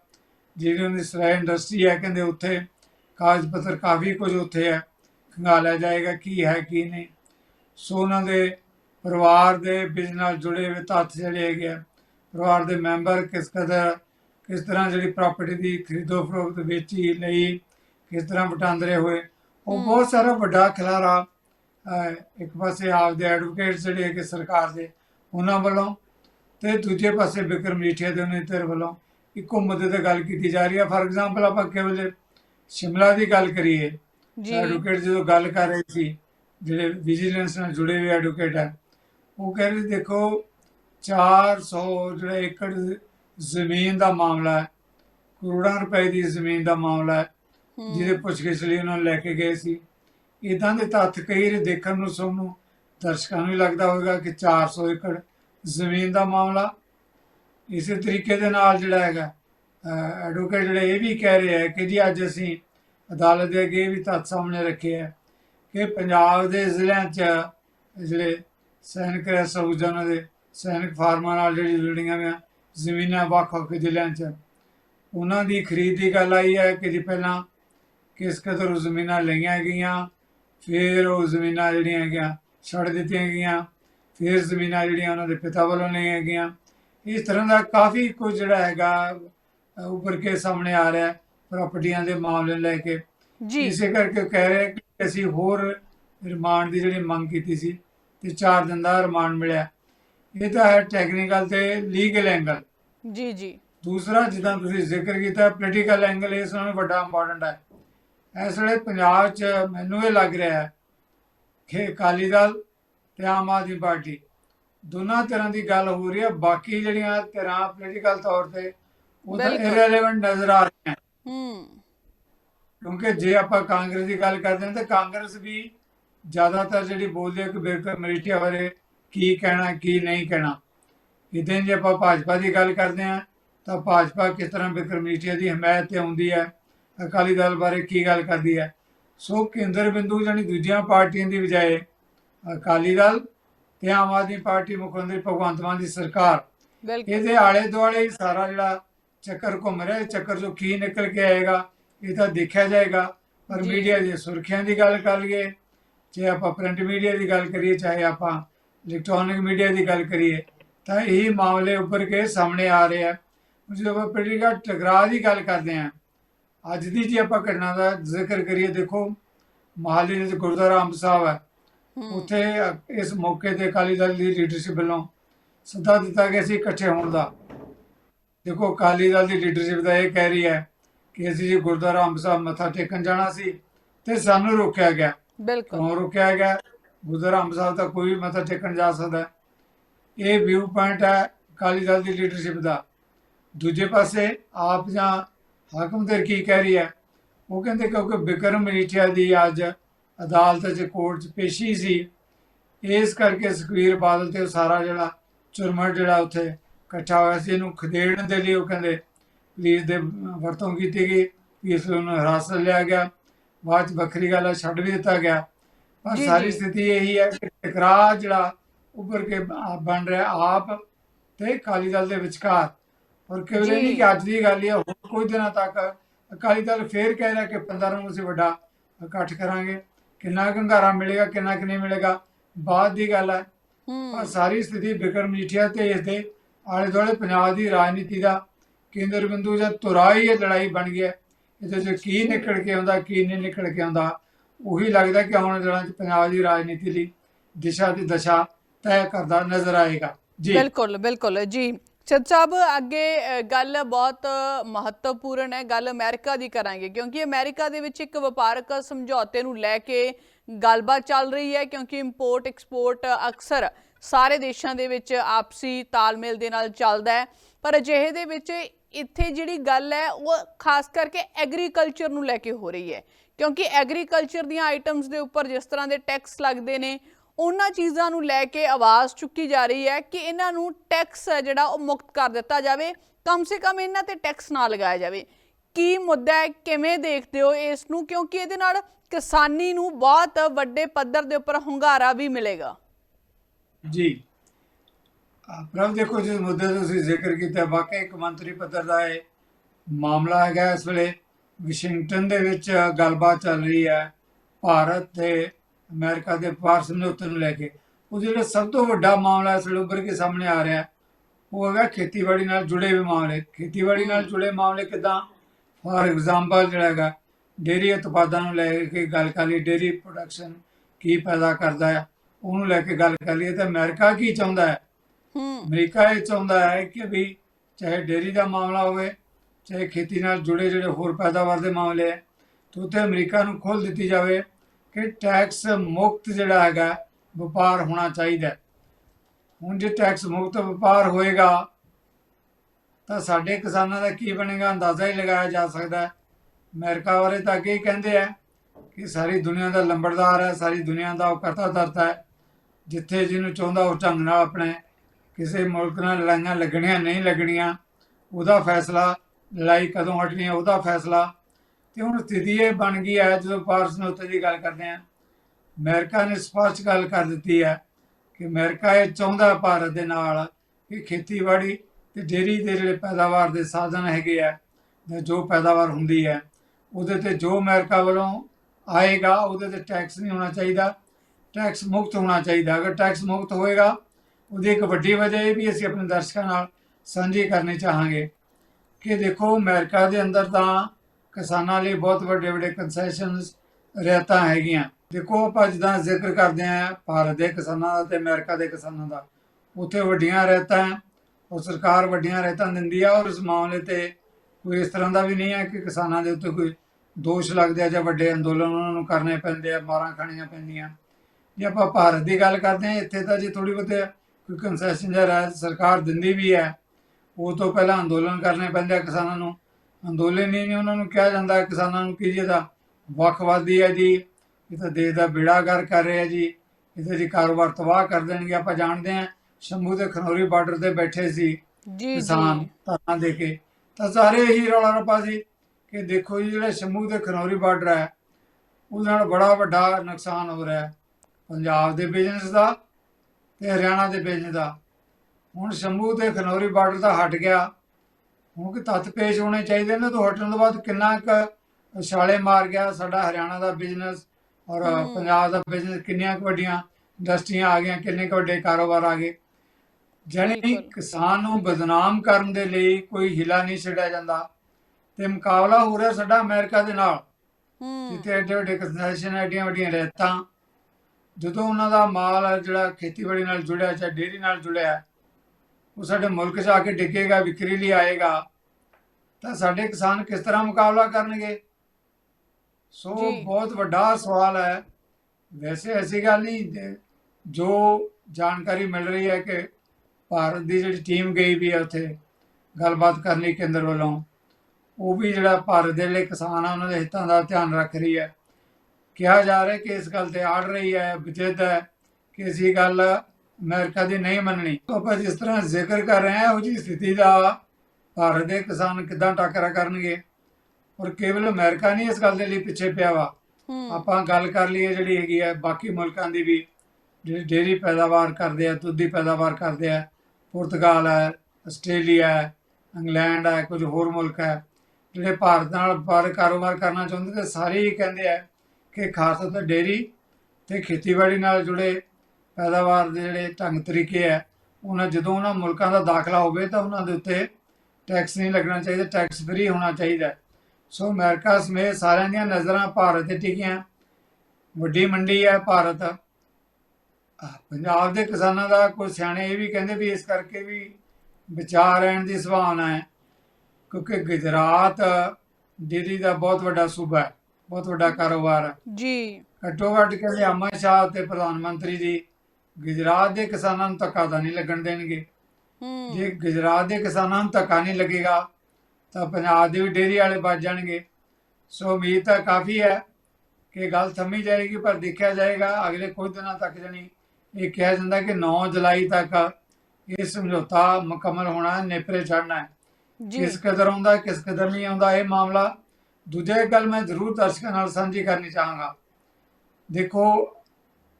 ਜਿਹੜੀ ਉਹਦੀ ਸਰਾਏ ਇੰਡਸਟਰੀ ਹੈ ਕਹਿੰਦੇ ਉੱਥੇ ਕਾਗਜ਼ ਪੱਤਰ ਕਾਫੀ ਕੁਝ ਉੱਥੇ ਹੈ ਖੰਗਾਲਿਆ ਜਾਏਗਾ ਕੀ ਹੈ ਕੀ ਨਹੀਂ ਸੋ ਉਹਨਾਂ ਦੇ ਪਰਿਵਾਰ ਦੇ ਬਿਜ਼ਨਸ ਨਾਲ ਜੁੜੇ ਹੋਏ ਤੱਥ ਜਿਹੜੇ ਹੈਗੇ ਆ ਪਰਿਵਾਰ ਦੇ ਮੈਂਬਰ ਕਿਸ ਕਦਰ ਕਿਸ ਤਰ੍ਹਾਂ ਜਿਹੜੀ ਪ੍ਰਾਪਰਟੀ ਦੀ ਖਰੀਦੋ ਫਰੋਖਤ ਵੇਚੀ ਲਈ ਕਿਸ ਤਰ੍ਹਾਂ ਵਟਾਂਦਰੇ ਹੋਏ ਉਹ। ਬਹੁਤ ਸਾਰਾ ਵੱਡਾ ਖਿਲਾਰਾ ਇੱਕ ਪਾਸੇ ਆਪਦੇ ਐਡਵੋਕੇਟ ਜਿਹੜੇ ਹੈਗੇ ਸਰਕਾਰ ਦੇ ਉਹਨਾਂ ਵੱਲੋਂ ਤੇ ਦੂਜੇ ਪਾਸੇ ਬਿਕਰਮ ਮਜੀਠੀਆ ਦੇ ਉਹਨਾਂ ਧਿਰ ਵੱਲੋਂ ਇੱਕੋ ਮੁੱਦੇ ਤੇ ਗੱਲ ਕੀਤੀ ਜਾ ਰਹੀ ਹੈ। ਫਾਰ ਐਗਜ਼ਾਮਪਲ ਆਪਾਂ ਕੇਵਲ ਸ਼ਿਮਲਾ ਦੀ ਗੱਲ ਕਰੀਏ ਜੀ। ਐਡਵੋਕੇਟ ਜਦੋਂ ਗੱਲ ਕਰ ਰਹੇ ਸੀ ਜਿਹੜੇ ਵਿਜੀਲੈਂਸ ਨਾਲ ਜੁੜੇ ਹੋਏ ਐਡਵੋਕੇਟ ਹੈ ਉਹ ਕਹਿ ਰਹੇ ਦੇਖੋ 400 ਜਿਹੜਾ ਏਕੜ ਜ਼ਮੀਨ ਦਾ ਮਾਮਲਾ ਹੈ ਕਰੋੜਾਂ ਰੁਪਏ ਦੀ ਜ਼ਮੀਨ ਦਾ ਮਾਮਲਾ ਹੈ ਜਿਹਦੇ ਪੁੱਛਗਿੱਛ ਲਈ ਉਹਨਾਂ ਨੂੰ ਲੈ ਕੇ ਗਏ ਸੀ। ਇਦਾਂ ਦੇ ਤੱਥ ਕਈ ਰੇ ਦੇਖਣ ਨੂੰ ਸਭ ਨੂੰ ਦਰਸ਼ਕਾਂ ਨੂੰ ਲੱਗਦਾ ਹੋਵੇਗਾ ਕਿ 400 ਏਕੜ ਜ਼ਮੀਨ ਦਾ ਮਾਮਲਾ ਇਸੇ ਤਰੀਕੇ ਦੇ ਨਾਲ ਜਿਹੜਾ ਹੈਗਾ ਐਡਵੋਕੇਟ ਜਿਹੜੇ ਇਹ ਵੀ ਕਹਿ ਰਹੇ ਹੈ ਕਿ ਜੀ ਅੱਜ ਅਸੀਂ ਅਦਾਲਤ ਦੇ ਅੱਗੇ ਇਹ ਵੀ ਤੱਥ ਸਾਹਮਣੇ ਰੱਖੇ ਹੈ ਕਿ ਪੰਜਾਬ ਦੇ ਜ਼ਿਲ੍ਹਿਆਂ 'ਚ ਜਿਹੜੇ ਸੈਨਿਕ ਰੈਸ ਉਹਨਾਂ ਦੇ ਸੈਨਿਕ ਫਾਰਮਾਂ ਨਾਲ ਜਿਹੜੀ ਜੁੜੀਆਂ ਹੋਈਆਂ ਜ਼ਮੀਨਾਂ ਵੱਖ-ਵੱਖ ਜ਼ਿਲ੍ਹਿਆਂ 'ਚ, ਉਹਨਾਂ ਦੀ ਖਰੀਦ ਦੀ ਗੱਲ ਆਈ ਹੈ ਕਿ ਜੀ ਪਹਿਲਾਂ ਕਿਸ ਕਦਰ ਉਹ ਜ਼ਮੀਨਾਂ ਲਈਆਂ ਗਈਆਂ, ਫਿਰ ਉਹ ਜ਼ਮੀਨਾਂ ਜਿਹੜੀਆਂ ਹੈਗੀਆਂ ਛੱਡ ਦਿੱਤੀਆਂ ਗਈਆਂ ਫਿਰ ਜ਼ਮੀਨਾਂ ਜਿਹੜੀਆਂ ਉਹਨਾਂ ਦੇ ਪਿਤਾ ਵੱਲੋਂ ਲਈਆਂ ਗਈਆਂ। ਇਸ ਤਰ੍ਹਾਂ ਦਾ ਕਾਫੀ ਕੁਝ ਜਿਹੜਾ ਹੈਗਾ ਅ, ਉੱਭਰ ਕੇ ਸਾਹਮਣੇ ਆ ਰਿਹਾ ਪ੍ਰਾਪਰਟੀਆਂ ਦੇ ਮਾਮਲੇ ਲੈ ਕੇ। ਜੀ। ਇਸੇ ਕਰਕੇ ਕਹਿ ਰਹੇ ਕਿ ਅਸੀਂ ਹੋਰ ਰਿਮਾਂਡ ਦੀ ਜਿਹੜੀ ਮੰਗ ਕੀਤੀ ਸੀ ਤੇ 4 ਦਿਨ ਦਾ ਰਿਮਾਂਡ ਮਿਲਿਆ। ਇਹ ਤਾਂ ਹੈ ਟੈਕਨੀਕਲ ਤੇ ਲੀਗਲ ਐਂਗਲ ਜੀ ਜੀ। ਦੂਸਰਾ ਜਿੱਦਾਂ ਤੁਸੀਂ ਜ਼ਿਕਰ ਕੀਤਾ ਪੋਲੀਟੀਕਲ ਐਂਗਲ ਇਸ ਨਾਲ ਵੱਡਾ ਇੰਪੋਰਟੈਂਟ ਹੈ। ਇਸ ਵੇਲੇ ਪੰਜਾਬ 'ਚ ਮੈਨੂੰ ਇਹ ਲੱਗ ਰਿਹਾ ਹੈ ਕਿ ਅਕਾਲੀ ਦਲ ਤੇ ਆਮ ਆਦਮੀ ਪਾਰਟੀ। ਦੋਨਾਂ ਤਰ੍ਹਾਂ ਦੀ ਗੱਲ ਹੋ ਰਹੀ ਹੈ। ਬਾਕੀ ਜਿਹੜੀਆਂ ਤਰ੍ਹਾਂ ਪੋਲੀਟੀਕਲ ਤੌਰ ਤੇ ਉਹ ਤਾਂ ਬਿਲਕੁਲ। ਇਰੈਲੇਵੈਂਟ ਨਜ਼ਰ ਆ ਰਹੀਆਂ ਹੂੰ। ਕਿਉਂਕਿ ਜੇ ਆਪਾਂ ਕਾਂਗਰਸ ਦੀ ਗੱਲ ਕਰਦੇ ਹਾਂ ਤਾਂ ਕਾਂਗਰਸ ਵੀ ਜ਼ਿਆਦਾਤਰ ਜਿਹੜੀ ਬੋਲਦੀ ਹੈ ਕਿ ਬਿਰਕਰ ਮਰੀਠੀਆ ਬਾਰੇ ਕੀ ਕਹਿਣਾ ਕੀ ਨਹੀਂ ਕਹਿਣਾ। ਇਦਾਂ ਜੇ ਆਪਾਂ ਭਾਜਪਾ ਦੀ ਗੱਲ ਕਰਦੇ ਹਾਂ ਤਾਂ ਭਾਜਪਾ ਕਿਸ ਤਰ੍ਹਾਂ ਬਿਰਕਰ ਮਰੀਠੀਆ ਦੀ ਹਮਾਇਤ ਤੇ ਆਉਂਦੀ ਹੈ ਅਕਾਲੀ ਦਲ ਬਾਰੇ ਕੀ ਗੱਲ ਕਰਦੀ ਹੈ। ਸੋ ਕੇਂਦਰ ਬਿੰਦੂ ਜਾਨੀ ਦੂਜੀਆਂ ਪਾਰਟੀਆਂ ਦੀ ਬਜਾਏ ਅਕਾਲੀ ਦਲ ਤੇ ਆਮ ਆਦਮੀ ਪਾਰਟੀ ਮੁੱਖ ਮੰਤਰੀ ਭਗਵੰਤ ਮਾਨ ਦੀ ਸਰਕਾਰ। ਇਹਦੇ ਆਲੇ ਦੁਆਲੇ ਹੀ ਸਾਰਾ ਜਿਹੜਾ ਚੱਕਰ ਘੁੰਮ ਰਿਹਾ ਚੱਕਰ ਚੋਂ ਕੀ ਨਿਕਲ ਕੇ ਆਏਗਾ ਇਹ ਤਾਂ ਦੇਖਿਆ ਜਾਏਗਾ। ਪਰ ਜੀ। ਮੀਡੀਆ ਦੀ ਸੁਰਖੀਆਂ ਦੀ ਗੱਲ ਕਰ ਲਈਏ ਚਾਹੇ ਆਪਾਂ ਪ੍ਰਿੰਟ ਮੀਡੀਆ ਦੀ ਗੱਲ ਕਰੀਏ ਚਾਹੇ ਆਪਾਂ ਇਲੈਕਟ੍ਰੋਨਿਕ ਮੀਡੀਆ ਦੀ ਗੱਲ ਕਰੀਏ ਤਾਂ ਇਹ ਮਾਮਲੇ ਉੱਪਰ ਕੇ ਸਾਹਮਣੇ ਆ ਰਹੇ ਆ। ਜਦੋਂ ਆਪਾਂ ਪੋਲੀਟੀਕਲ ਟਕਰਾਅ ਦੀ ਗੱਲ ਕਰਦੇ ਹਾਂ ਅੱਜ ਦੀ ਜੇ ਆਪਾਂ ਘਟਨਾ ਦਾ ਜ਼ਿਕਰ ਕਰੀਏ ਦੇਖੋ ਮਹਾਲੀ ਦੇ ਗੁਰਦੁਆਰਾ ਅੰਬ ਸਾਹਿਬ ਹੂੰ, ਉੱਥੇ ਇਸ ਮੌਕੇ ਤੇ ਅਕਾਲੀ ਦਲ ਦੀ ਲੀਡਰਸ਼ਿਪ ਵੱਲੋਂ ਸੱਦਾ ਦਿੱਤਾ ਗਿਆ ਸੀ ਇਕੱਠੇ ਹੋਣ ਦਾ। ਦੇਖੋ ਅਕਾਲੀ ਦਲ ਦੀ ਲੀਡਰਸ਼ਿਪ ਦਾ ਇਹ ਕਹਿ ਰਹੀ ਹੈ ਕਿ ਅਸੀਂ ਜੀ ਗੁਰਦੁਆਰਾ ਅੰਬ ਸਾਹਿਬ ਮੱਥਾ ਟੇਕਣ ਜਾਣਾ ਸੀ ਤੇ ਸਾਨੂੰ ਰੋਕਿਆ ਗਿਆ। ਬਿਲਕੁਲ। ਕਿਉਂ ਰੋਕਿਆ ਗਿਆ? ਗੁਰਦੁਆਰਾ ਅੰਬ ਸਾਹਿਬ ਤਾਂ ਕੋਈ ਵੀ ਮੱਥਾ ਟੇਕਣ ਜਾ ਸਕਦਾ ਇਹ ਵਿਊ ਪੁਆਇੰਟ ਹੈ ਅਕਾਲੀ ਦਲ ਦੀ ਲੀਡਰਸ਼ਿਪ ਦਾ। ਦੂਜੇ ਪਾਸੇ ਆਪ ਜਾਂ ਹਾਕਮ ਦਰ ਕੀ ਕਹਿ ਰਹੀ ਹੈ? ਉਹ ਕਹਿੰਦੇ ਕਿਉਂਕਿ ਬਿਕਰਮ ਮਜੀਠੀਆ ਦੀ ਅੱਜ ਅਦਾਲਤ 'ਚ ਕੋਰਟ 'ਚ ਪੇਸ਼ੀ ਸੀ। ਇਸ ਕਰਕੇ ਸੁਖਬੀਰ ਬਾਦਲ ਤੇ ਉਹ ਸਾਰਾ ਜਿਹੜਾ ਚੁਰਮਟ ਜਿਹੜਾ ਉੱਥੇ ਇਕੱਠਾ ਹੋਇਆ ਸੀ ਇਹਨੂੰ ਖਦੇੜਨ ਦੇ ਲਈ ਉਹ ਕਹਿੰਦੇ ਪੁਲਿਸ ਦੇ ਵਰਤੋਂ ਕੀਤੀ ਗਈ। ਇਸ ਨੂੰ ਹਿਰਾਸਤ ਲਿਆ ਗਿਆ। ਬਾਅਦ 'ਚ ਵੱਖਰੀ ਗੱਲ ਛੱਡ ਵੀ ਦਿੱਤਾ ਗਿਆ। ਪਰ ਸਾਰੀ। ਸਥਿਤੀ ਇਹੀ ਹੈ ਕਿ ਟਕਰਾਅ ਜਿਹੜਾ ਉੱਭਰ ਕੇ ਬਣ ਰਿਹਾ ਆਪ ਤੇ ਅਕਾਲੀ ਦਲ ਦੇ ਵਿਚਕਾਰ। ਔਰ ਕੇਵਲ ਇਹ। ਨਹੀਂ ਕਿ ਅੱਜ ਦੀ ਗੱਲ ਹੀ ਹੈ ਹੋਰ ਕੋਈ ਦਿਨਾਂ ਤੱਕ ਅਕਾਲੀ ਦਲ ਫੇਰ ਕਹਿ ਰਿਹਾ ਕਿ 15 ਨੂੰ ਅਸੀਂ ਵੱਡਾ ਇਕੱਠ ਕਰਾਂਗੇ। ਕਿੰਨਾ ਕੁ ਹੰਗਾਰਾ ਮਿਲੇਗਾ ਕਿੰਨਾ ਕੁ ਨਹੀਂ ਮਿਲੇਗਾ ਬਾਅਦ ਦੀ ਗੱਲ ਹੈ। ਪਰ ਹੂੰ ਸਾਰੀ ਸਥਿਤੀ ਬਿਕਰਮ ਮਜੀਠੀਆ ਤੇ ਇਸ ਦੇ ਆਲੇ ਦੁਆਲੇ ਪੰਜਾਬ ਦੀ ਰਾਜਨੀਤੀ ਦਾ ਕੇਂਦਰ ਬਿੰਦੂ ਜਾਂ ਤੁਰਾ ਹੀ ਇਹ ਲੜਾਈ ਬਣ ਗਿਆ। ਇਹਦੇ ਚ ਕੀ ਨਿਕਲ ਕੇ ਆਉਂਦਾ ਕੀ ਨਹੀਂ ਨਿਕਲ ਕੇ ਆਉਂਦਾ ਉਹੀ ਲੱਗਦਾ ਕਿ ਆਉਣ ਦਿਨਾਂ ਚ ਪੰਜਾਬ ਦੀ ਰਾਜਨੀਤੀ ਲਈ ਦਿਸ਼ਾ ਦੀ ਦਸ਼ਾ ਤੈਅ ਕਰਦਾ ਨਜ਼ਰ ਆਏਗਾ। ਜੀ। ਬਿਲਕੁਲ ਬਿਲਕੁਲ। ਜੀ ਸਤ ਸਾਹਿਬ, ਅੱਗੇ ਗੱਲ ਬਹੁਤ ਮਹੱਤਵਪੂਰਨ ਹੈ, ਗੱਲ ਅਮਰੀਕਾ ਦੀ ਕਰਾਂਗੇ, ਕਿਉਂਕਿ ਅਮਰੀਕਾ ਦੇ ਵਿੱਚ ਇੱਕ ਵਪਾਰਕ ਸਮਝੌਤੇ ਨੂੰ ਲੈ ਕੇ ਗੱਲਬਾਤ ਚੱਲ ਰਹੀ ਹੈ, ਕਿਉਂਕਿ ਇੰਪੋਰਟ ਐਕਸਪੋਰਟ ਅਕਸਰ ਸਾਰੇ ਦੇਸ਼ਾਂ ਦੇ ਵਿੱਚ ਆਪਸੀ ਤਾਲਮੇਲ ਦੇ ਨਾਲ ਚੱਲਦਾ ਹੈ, ਪਰ ਅਜਿਹੇ ਦੇ ਵਿੱਚ ਇੱਥੇ ਜਿਹੜੀ ਗੱਲ ਹੈ, ਉਹ ਖਾਸ ਕਰਕੇ ਐਗਰੀਕਲਚਰ ਨੂੰ ਲੈ ਕੇ ਹੋ ਰਹੀ ਹੈ, ਕਿਉਂਕਿ ਐਗਰੀਕਲਚਰ ਦੀਆਂ ਆਈਟਮਸ ਦੇ ਉੱਪਰ ਜਿਸ ਤਰ੍ਹਾਂ ਦੇ ਟੈਕਸ ਲੱਗਦੇ ਨੇ ਉਹਨਾਂ ਚੀਜ਼ਾਂ ਨੂੰ ਲੈ ਕੇ ਆਵਾਜ਼ ਚੁੱਕੀ ਜਾ ਰਹੀ ਹੈ ਕਿ ਇਹਨਾਂ ਨੂੰ ਟੈਕਸ ਹੈ ਜਿਹੜਾ ਉਹ ਮੁਕਤ ਕਰ ਦਿੱਤਾ ਜਾਵੇ ਕਮ ਸੇ ਕਮ ਇਹਨਾਂ ਤੇ ਟੈਕਸ ਨਾ ਲਗਾਇਆ ਜਾਵੇ। ਕੀ ਮੁੱਦਾ ਹੈ? ਕਿਵੇਂ ਦੇਖਦੇ ਹੋ ਇਸ ਨੂੰ? ਕਿਉਂਕਿ ਇਹਦੇ ਨਾਲ ਕਿਸਾਨੀ ਨੂੰ ਬਹੁਤ ਵੱਡੇ ਪੱਧਰ ਦੇ ਉੱਪਰ ਹੁੰਗਾਰਾ ਵੀ ਮਿਲੇਗਾ। ਜੀ। ਪ੍ਰਭ ਦੇਖੋ ਜਿਸ ਮੁੱਦੇ ਦਾ ਤੁਸੀਂ ਜ਼ਿਕਰ ਕੀਤਾ ਵਾਕਈ ਇੱਕ ਮੰਤਰੀ ਪੱਧਰ ਦਾ ਇਹ ਮਾਮਲਾ ਹੈਗਾ ਇਸ ਵੇਲੇ। ਵਾਸ਼ਿੰਗਟਨ ਦੇ ਵਿੱਚ ਗੱਲਬਾਤ ਚੱਲ ਰਹੀ ਹੈ। ਭਾਰਤ ਤੇ ਅਮਰੀਕਾ ਦੇ ਵਪਾਰ ਸਮਝੌਤੇ ਨੂੰ ਲੈ ਕੇ। ਉਹ ਜਿਹੜਾ ਸਭ ਤੋਂ ਵੱਡਾ ਮਾਮਲਾ ਇਸ ਵੇਲੇ ਉੱਭਰ ਕੇ ਸਾਹਮਣੇ ਆ ਰਿਹਾ ਉਹ ਹੈਗਾ ਖੇਤੀਬਾੜੀ ਨਾਲ ਜੁੜੇ ਹੋਏ ਮਾਮਲੇ। ਖੇਤੀਬਾੜੀ ਨਾਲ ਜੁੜੇ ਮਾਮਲੇ ਕਿਦਾਂ? ਫਾਰ ਐਗਜ਼ਾਮਪਲ ਜਿਹੜਾ ਹੈਗਾ ਡੇਰੀ ਉਤਪਾਦਾਂ ਨੂੰ ਲੈ ਕੇ ਗੱਲ ਕਰ ਲਈ ਡੇਰੀ ਪ੍ਰੋਡਕਸ਼ਨ ਕੀ ਪੈਦਾ ਕਰਦਾ ਹੈ ਉਹਨੂੰ ਲੈ ਕੇ ਗੱਲ ਕਰ ਲਈਏ ਤਾਂ ਅਮਰੀਕਾ ਕੀ ਚਾਹੁੰਦਾ ਹੈ? ਅਮਰੀਕਾ ਇਹ ਚਾਹੁੰਦਾ ਹੈ ਕਿ ਵੀ ਚਾਹੇ ਡੇਰੀ ਦਾ ਮਾਮਲਾ ਹੋਵੇ ਚਾਹੇ ਖੇਤੀ ਨਾਲ ਜੁੜੇ ਜਿਹੜੇ ਹੋਰ ਪੈਦਾਵਾਰ ਦੇ ਮਾਮਲੇ ਹੈ ਤੇ ਉੱਥੇ ਅਮਰੀਕਾ ਨੂੰ ਖੋਲ ਦਿੱਤੀ ਜਾਵੇ। ਕਿ ਟੈਕਸ ਮੁਕਤ ਜਿਹੜਾ ਹੈਗਾ, ਵਪਾਰ ਹੋਣਾ ਚਾਹੀਦਾ ਹੁਣ ਜੇ ਟੈਕਸ ਮੁਕਤ ਵਪਾਰ ਹੋਏਗਾ, ਤਾਂ ਸਾਡੇ ਕਿਸਾਨਾਂ ਦਾ ਕੀ ਬਣੇਗਾ, ਅੰਦਾਜ਼ਾ ਹੀ ਲਗਾਇਆ ਜਾ ਸਕਦਾ ਹੈ। ਅਮਰੀਕਾ ਬਾਰੇ ਤਾਂ ਅੱਗੇ ਹੀ ਕਹਿੰਦੇ ਆ ਕਿ ਸਾਰੀ ਦੁਨੀਆ ਦਾ ਲੰਬੜਦਾਰ ਹੈ, ਸਾਰੀ ਦੁਨੀਆ ਦਾ ਉਹ ਕਰਤਾ ਧਰਤਾ ਹੈ। ਜਿੱਥੇ ਜਿਹਨੂੰ ਚਾਹੁੰਦਾ ਉਸ ਢੰਗ ਨਾਲ ਆਪਣੇ ਕਿਸੇ ਮੁਲਕ ਨਾਲ ਲੜਾਈਆਂ ਲੱਗਣੀਆਂ, ਨਹੀਂ ਲੱਗਣੀਆਂ, ਉਹਦਾ ਫੈਸਲਾ, ਲੜਾਈ ਕਦੋਂ ਹਟਣੀ ਹੈ, ਉਹਦਾ ਫੈਸਲਾ ਤੇ ਹੁਣ ਸਥਿਤੀ ਇਹ ਬਣ ਗਈ ਹੈ, ਜਦੋਂ ਪਾਰਸ ਸਮਝੌਤੇ ਦੀ ਗੱਲ ਕਰਦੇ ਆ ਅਮਰੀਕਾ ਨੇ ਸਪਸ਼ਟ ਗੱਲ ਕਰ ਦਿੱਤੀ ਹੈ ਕਿ ਅਮਰੀਕਾ ਇਹ ਚਾਹੁੰਦਾ ਭਾਰਤ ਦੇ ਨਾਲ ਕਿ ਖੇਤੀਬਾੜੀ ਤੇ ਡੇਰੀ ਦੇ ਜਿਹੜੇ ਪੈਦਾਵਾਰ ਦੇ ਸਾਧਨ ਹੈਗੇ ਆ, ਜਾਂ ਜੋ ਪੈਦਾਵਾਰ ਹੁੰਦੀ ਹੈ, ਉਹਦੇ ਤੇ ਜੋ ਅਮਰੀਕਾ ਵੱਲੋਂ ਆਏਗਾ, ਉਹਦੇ ਤੇ ਟੈਕਸ ਨਹੀਂ ਹੋਣਾ ਚਾਹੀਦਾ। ਟੈਕਸ ਮੁਕਤ ਹੋਣਾ ਚਾਹੀਦਾ। ਅਗਰ ਟੈਕਸ ਮੁਕਤ ਹੋਏਗਾ, ਉਹਦੀ ਇੱਕ ਵੱਡੀ ਵਜ੍ਹਾ ਇਹ ਵੀ ਅਸੀਂ ਆਪਣੇ ਦਰਸ਼ਕਾਂ ਨਾਲ ਸਾਂਝੀ ਕਰਨੀ ਚਾਹਾਂਗੇ ਕਿ ਦੇਖੋ, ਅਮਰੀਕਾ ਦੇ ਅੰਦਰ ਤਾਂ ਕਿਸਾਨਾਂ ਲਈ ਬਹੁਤ ਵੱਡੇ ਵੱਡੇ ਕੰਸੈਸ਼ਨਸ ਰਿਆਇਤਾਂ ਹੈਗੀਆਂ। ਦੇਖੋ ਆਪਾਂ ਜਿੱਦਾਂ ਜ਼ਿਕਰ ਕਰਦੇ ਆਂ ਭਾਰਤ ਦੇ ਕਿਸਾਨਾਂ ਦਾ ਤੇ ਅਮਰੀਕਾ ਦੇ ਕਿਸਾਨਾਂ ਦਾ। ਉੱਥੇ ਵੱਡੀਆਂ ਰਿਆਇਤਾਂ ਹੈ, ਉਹ ਸਰਕਾਰ ਵੱਡੀਆਂ ਰਿਆਇਤਾਂ ਦਿੰਦੀ ਆ ਔਰ ਇਸ ਮਾਮਲੇ ਤੇ ਕੋਈ ਇਸ ਤਰ੍ਹਾਂ ਦਾ ਵੀ ਨਹੀਂ ਹੈ ਕਿ ਕਿਸਾਨਾਂ ਦੇ ਉੱਤੇ ਕੋਈ ਦੋਸ਼ ਲੱਗਦੇ ਆ ਜਾਂ ਵੱਡੇ ਅੰਦੋਲਨ ਉਹਨਾਂ ਨੂੰ ਕਰਨੇ ਪੈਂਦੇ ਆ, ਮਾਰਾਂ ਖਾਣੀਆਂ ਪੈਂਦੀਆਂ। ਜੇ ਆਪਾਂ ਭਾਰਤ ਦੀ ਗੱਲ ਕਰਦੇ ਹਾਂ, ਇੱਥੇ ਤਾਂ ਜੇ ਥੋੜੀ ਬਹੁਤੇ ਕੋਈ ਕੰਸੈਸ਼ਨ ਜਾਂ ਰਾਇਤ ਸਰਕਾਰ ਦਿੰਦੀ ਵੀ ਹੈ, ਉਹ ਤੋਂ ਪਹਿਲਾਂ ਅੰਦੋਲਨ ਕਰਨੇ ਪੈਂਦੇ ਆ ਕਿਸਾਨਾਂ ਨੂੰ। ਅੰਦੋਲਨ ਹੀ ਨਹੀਂ ਉਹਨਾਂ ਨੂੰ ਕਿਹਾ ਜਾਂਦਾ ਕਿਸਾਨਾਂ ਨੂੰ ਕਿ ਜੀ ਇਹਦਾ ਵੱਖਵਾਦੀ ਹੈ ਜੀ ਇਹ ਤਾਂ ਦੇਸ਼ ਦਾ ਬੇੜਾਗਰ ਕਰ ਰਿਹਾ ਜੀ ਇਹਦੇ ਜੀ ਕਾਰੋਬਾਰ ਤਬਾਹ ਕਰ ਦੇਣਗੇ ਆਪਾਂ ਜਾਣਦੇ ਹਾਂ ਸ਼ੰਭੂ ਦੇ ਖਨੌਰੀ ਬਾਰਡਰ ਤੇ ਬੈਠੇ ਸੀ ਜੀ ਕਿਸਾਨ ਧਰਨਾ ਦੇ ਕੇ। ਤਾਂ ਸਾਰੇ ਇਹੀ ਰੌਲਾ ਰੱਪਾ ਸੀ ਕਿ ਦੇਖੋ ਜੀ ਜਿਹੜਾ ਸ਼ੰਭੂ ਦੇ ਖਨੌਰੀ ਬਾਰਡਰ ਹੈ ਉਹਦੇ ਨਾਲ ਬੜਾ ਵੱਡਾ ਨੁਕਸਾਨ ਹੋ ਰਿਹਾ ਹੈ ਪੰਜਾਬ ਦੇ ਬਿਜ਼ਨਸ ਦਾ ਤੇ ਹਰਿਆਣਾ ਦੇ ਬਿਜ਼ਨਸ ਦਾ। ਹੁਣ ਸ਼ੰਭੂ ਤੇ ਖਨੌਰੀ ਬਾਰਡਰ ਤਾਂ ਹਟ ਗਿਆ ਹੁਣ ਕਿ ਤੱਤ ਪੇਸ਼ ਹੋਣੇ ਚਾਹੀਦੇ ਨੇ ਤੋਂ ਹਟਣ ਤੋਂ ਬਾਅਦ ਕਿੰਨਾ ਕੁ ਛਾਲੇ ਮਾਰ ਗਿਆ ਸਾਡਾ ਹਰਿਆਣਾ ਦਾ ਬਿਜ਼ਨਸ ਔਰ। ਪੰਜਾਬ ਦਾ ਬਿਜ਼ਨਸ ਕਿੰਨੀਆਂ ਵੱਡੀਆਂ ਇੰਡਸਟਰੀਆਂ ਆ ਗਈਆਂ ਕਿੰਨੇ ਵੱਡੇ ਕਾਰੋਬਾਰ ਆ ਗਏ ਬਿਲਕੁਲ। ਕਿਸਾਨ ਨੂੰ ਬਦਨਾਮ ਕਰਨ ਦੇ ਲਈ ਕੋਈ ਹਿਲਾ ਨਹੀਂ ਛੱਡਿਆ ਜਾਂਦਾ ਤੇ ਮੁਕਾਬਲਾ ਹੋ ਰਿਹਾ ਸਾਡਾ ਅਮਰੀਕਾ ਦੇ ਨਾਲ ਹੂੰ ਜਿੱਥੇ ਐਡੇ ਵੱਡੇ ਕੰਸੈਸ਼ਨ ਐਡੀਆਂ ਵੱਡੀਆਂ ਰੇਤਾਂ ਜਦੋਂ ਉਹਨਾਂ ਦਾ ਮਾਲ ਜਿਹੜਾ ਖੇਤੀਬਾੜੀ ਨਾਲ ਜੁੜਿਆ ਚਾਹੇ ਡੇਅਰੀ ਨਾਲ ਜੁੜਿਆ ਉਹ ਸਾਡੇ ਮੁਲਕ 'ਚ ਆ ਕੇ ਡਿੱਗੇਗਾ ਵਿਕਰੀ ਲਈ ਆਏਗਾ ਤਾਂ ਸਾਡੇ ਕਿਸਾਨ ਕਿਸ ਤਰ੍ਹਾਂ ਮੁਕਾਬਲਾ ਕਰਨਗੇ? ਸੋ। ਬਹੁਤ ਵੱਡਾ ਸਵਾਲ ਹੈ। ਵੈਸੇ ਐਸੀ ਗੱਲ ਨਹੀਂ ਜੇ- ਜਾਣਕਾਰੀ ਮਿਲ ਰਹੀ ਹੈ ਕਿ ਭਾਰਤ ਦੀ ਜਿਹੜੀ ਟੀਮ ਗਈ ਵੀ ਹੈ ਉੱਥੇ ਗੱਲਬਾਤ ਕਰਨ ਲਈ ਕੇਂਦਰ ਵੱਲੋਂ ਉਹ ਵੀ ਜਿਹੜਾ ਭਾਰਤ ਦੇ ਜਿਹੜੇ ਕਿਸਾਨ ਆ ਉਹਨਾਂ ਦੇ ਹਿੱਤਾਂ ਦਾ ਧਿਆਨ ਰੱਖ ਰਹੀ ਹੈ। ਕਿਹਾ ਜਾ ਰਿਹਾ ਕਿ ਇਸ ਗੱਲ ਤੇ ਆੜ ਰਹੀ ਹੈ ਵਿਜਿਤ ਹੈ ਕਿ ਅਸੀਂ ਗੱਲ ਅਮਰੀਕਾ ਦੀ ਨਹੀਂ ਮੰਨਣੀ। ਆਪਾਂ ਜਿਸ ਤਰ੍ਹਾਂ ਜ਼ਿਕਰ ਕਰ ਰਹੇ ਹਾਂ ਉਹ ਜੀ ਸਥਿਤੀ ਦਾ ਭਾਰਤ ਦੇ ਕਿਸਾਨ ਕਿਦਾਂ ਟੱਕਰਾ ਕਰਨਗੇ? ਔਰ ਕੇਵਲ ਅਮਰੀਕਾ ਨਹੀਂ ਇਸ ਗੱਲ ਦੇ ਲਈ ਪਿੱਛੇ ਪਿਆ ਵਾ। ਆਪਾਂ ਗੱਲ ਕਰ ਲਈਏ ਜਿਹੜੀ ਹੈਗੀ ਹੈ ਬਾਕੀ ਮੁਲਕਾਂ ਦੀ ਵੀ। ਜਿਹੜੇ ਡੇਰੀ ਪੈਦਾਵਾਰ ਕਰਦੇ ਆ ਦੁੱਧ ਦੀ ਪੈਦਾਵਾਰ ਕਰਦੇ ਆ। ਪੁਰਤਗਾਲ ਹੈ ਆਸਟ੍ਰੇਲੀਆ ਹੈ ਇੰਗਲੈਂਡ ਹੈ ਕੁਝ ਹੋਰ ਮੁਲਕ ਹੈ। ਜਿਹੜੇ ਭਾਰਤ ਨਾਲ ਵਪਾਰ ਕਾਰੋਬਾਰ ਕਰਨਾ ਚਾਹੁੰਦੇ ਤੇ ਸਾਰੇ ਹੀ ਕਹਿੰਦੇ ਆ ਕਿ ਖਾਸ ਤੌਰ ਤੇ ਡੇਰੀ ਤੇ ਖੇਤੀਬਾੜੀ ਨਾਲ ਜੁੜੇ ਪੈਦਾਵਾਰ ਦੇ ਜਿਹੜੇ ਢੰਗ ਤਰੀਕੇ ਹੈ ਉਹਨਾਂ ਜਦੋਂ ਉਹਨਾਂ ਮੁਲਕਾਂ ਦਾ ਦਾਖਲਾ ਹੋਵੇ ਤਾਂ ਉਹਨਾਂ ਦੇ ਉੱਤੇ ਟੈਕਸ ਨਹੀਂ ਲੱਗਣਾ ਚਾਹੀਦਾ ਟੈਕਸ ਫ੍ਰੀ ਹੋਣਾ ਚਾਹੀਦਾ। ਸੋ ਅਮਰੀਕਾ ਸਮੇਤ ਸਾਰਿਆਂ ਦੀਆਂ ਨਜ਼ਰਾਂ ਭਾਰਤ ਤੇ ਟਿਕੀਆਂ। ਵੱਡੀ ਮੰਡੀ ਹੈ ਭਾਰਤ। ਪੰਜਾਬ ਦੇ ਕਿਸਾਨਾਂ ਦਾ ਕੋਈ ਸਿਆਣੇ ਇਹ ਵੀ ਕਹਿੰਦੇ ਵੀ ਇਸ ਕਰਕੇ ਵੀ ਵਿਚਾਰ ਰਹਿਣ ਦੀ ਸੰਭਾਵਨਾ ਹੈ ਕਿਉਂਕਿ ਗੁਜਰਾਤ ਡੇਰੀ ਦਾ ਬਹੁਤ ਵੱਡਾ ਸੂਬਾ ਹੈ ਬਹੁਤ ਵੱਡਾ ਕਾਰੋਬਾਰ ਹੈ। ਜੀ। ਘੱਟੋ ਘੱਟ ਕਹਿੰਦੇ ਅਮਰ ਸ਼ਾਹ ਤੇ ਪ੍ਰਧਾਨ ਮੰਤਰੀ ਜੀ ਗੁਜਰਾਤ ਦੇ ਕਿਸਾਨਾਂ ਨੂੰ ਧੱਕਾ ਤਾਂ ਨਹੀਂ ਲੱਗਣ ਦੇਣਗੇ। ਹੂੰ। ਜੇ ਗੁਜਰਾਤ ਦੇ ਕਿਸਾਨਾਂ ਨੂੰ ਧੱਕਾ ਨਹੀਂ ਲੱਗੇਗਾ ਤਾਂ ਪੰਜਾਬ ਦੇ ਵੀ ਡੇਰੀ ਵਾਲੇ ਬਚ ਜਾਣਗੇ। ਸੋ ਉਮੀਦ ਤਾਂ ਕਾਫੀ ਹੈ ਕਿ ਗੱਲ ਥੰਮੀ ਜਾਏਗੀ ਪਰ ਦੇਖਿਆ ਜਾਏਗਾ ਅਗਲੇ ਕੁਝ ਦਿਨਾਂ ਤੱਕ ਜਣੀ ਇਹ ਕਿਹਾ ਜਾਂਦਾ ਕਿ 9 ਜੁਲਾਈ ਤੱਕ ਇਹ ਸਮਝੌਤਾ ਮੁਕੰਮਲ ਹੋਣਾ ਹੈ ਨੇਪਰੇ ਚੜਨਾ ਹੈ। ਕਿਸ ਕਦਰ ਆਉਂਦਾ ਕਿਸ ਕਦਰ ਨਹੀਂ ਆਉਂਦਾ ਇਹ ਮਾਮਲਾ ਦੂਜਾ ਗੱਲ ਮੈਂ ਜ਼ਰੂਰ ਦਰਸ਼ਕਾਂ ਨਾਲ ਸਾਂਝੀ ਕਰਨੀ ਚਾਹਾਂਗਾ। ਦੇਖੋ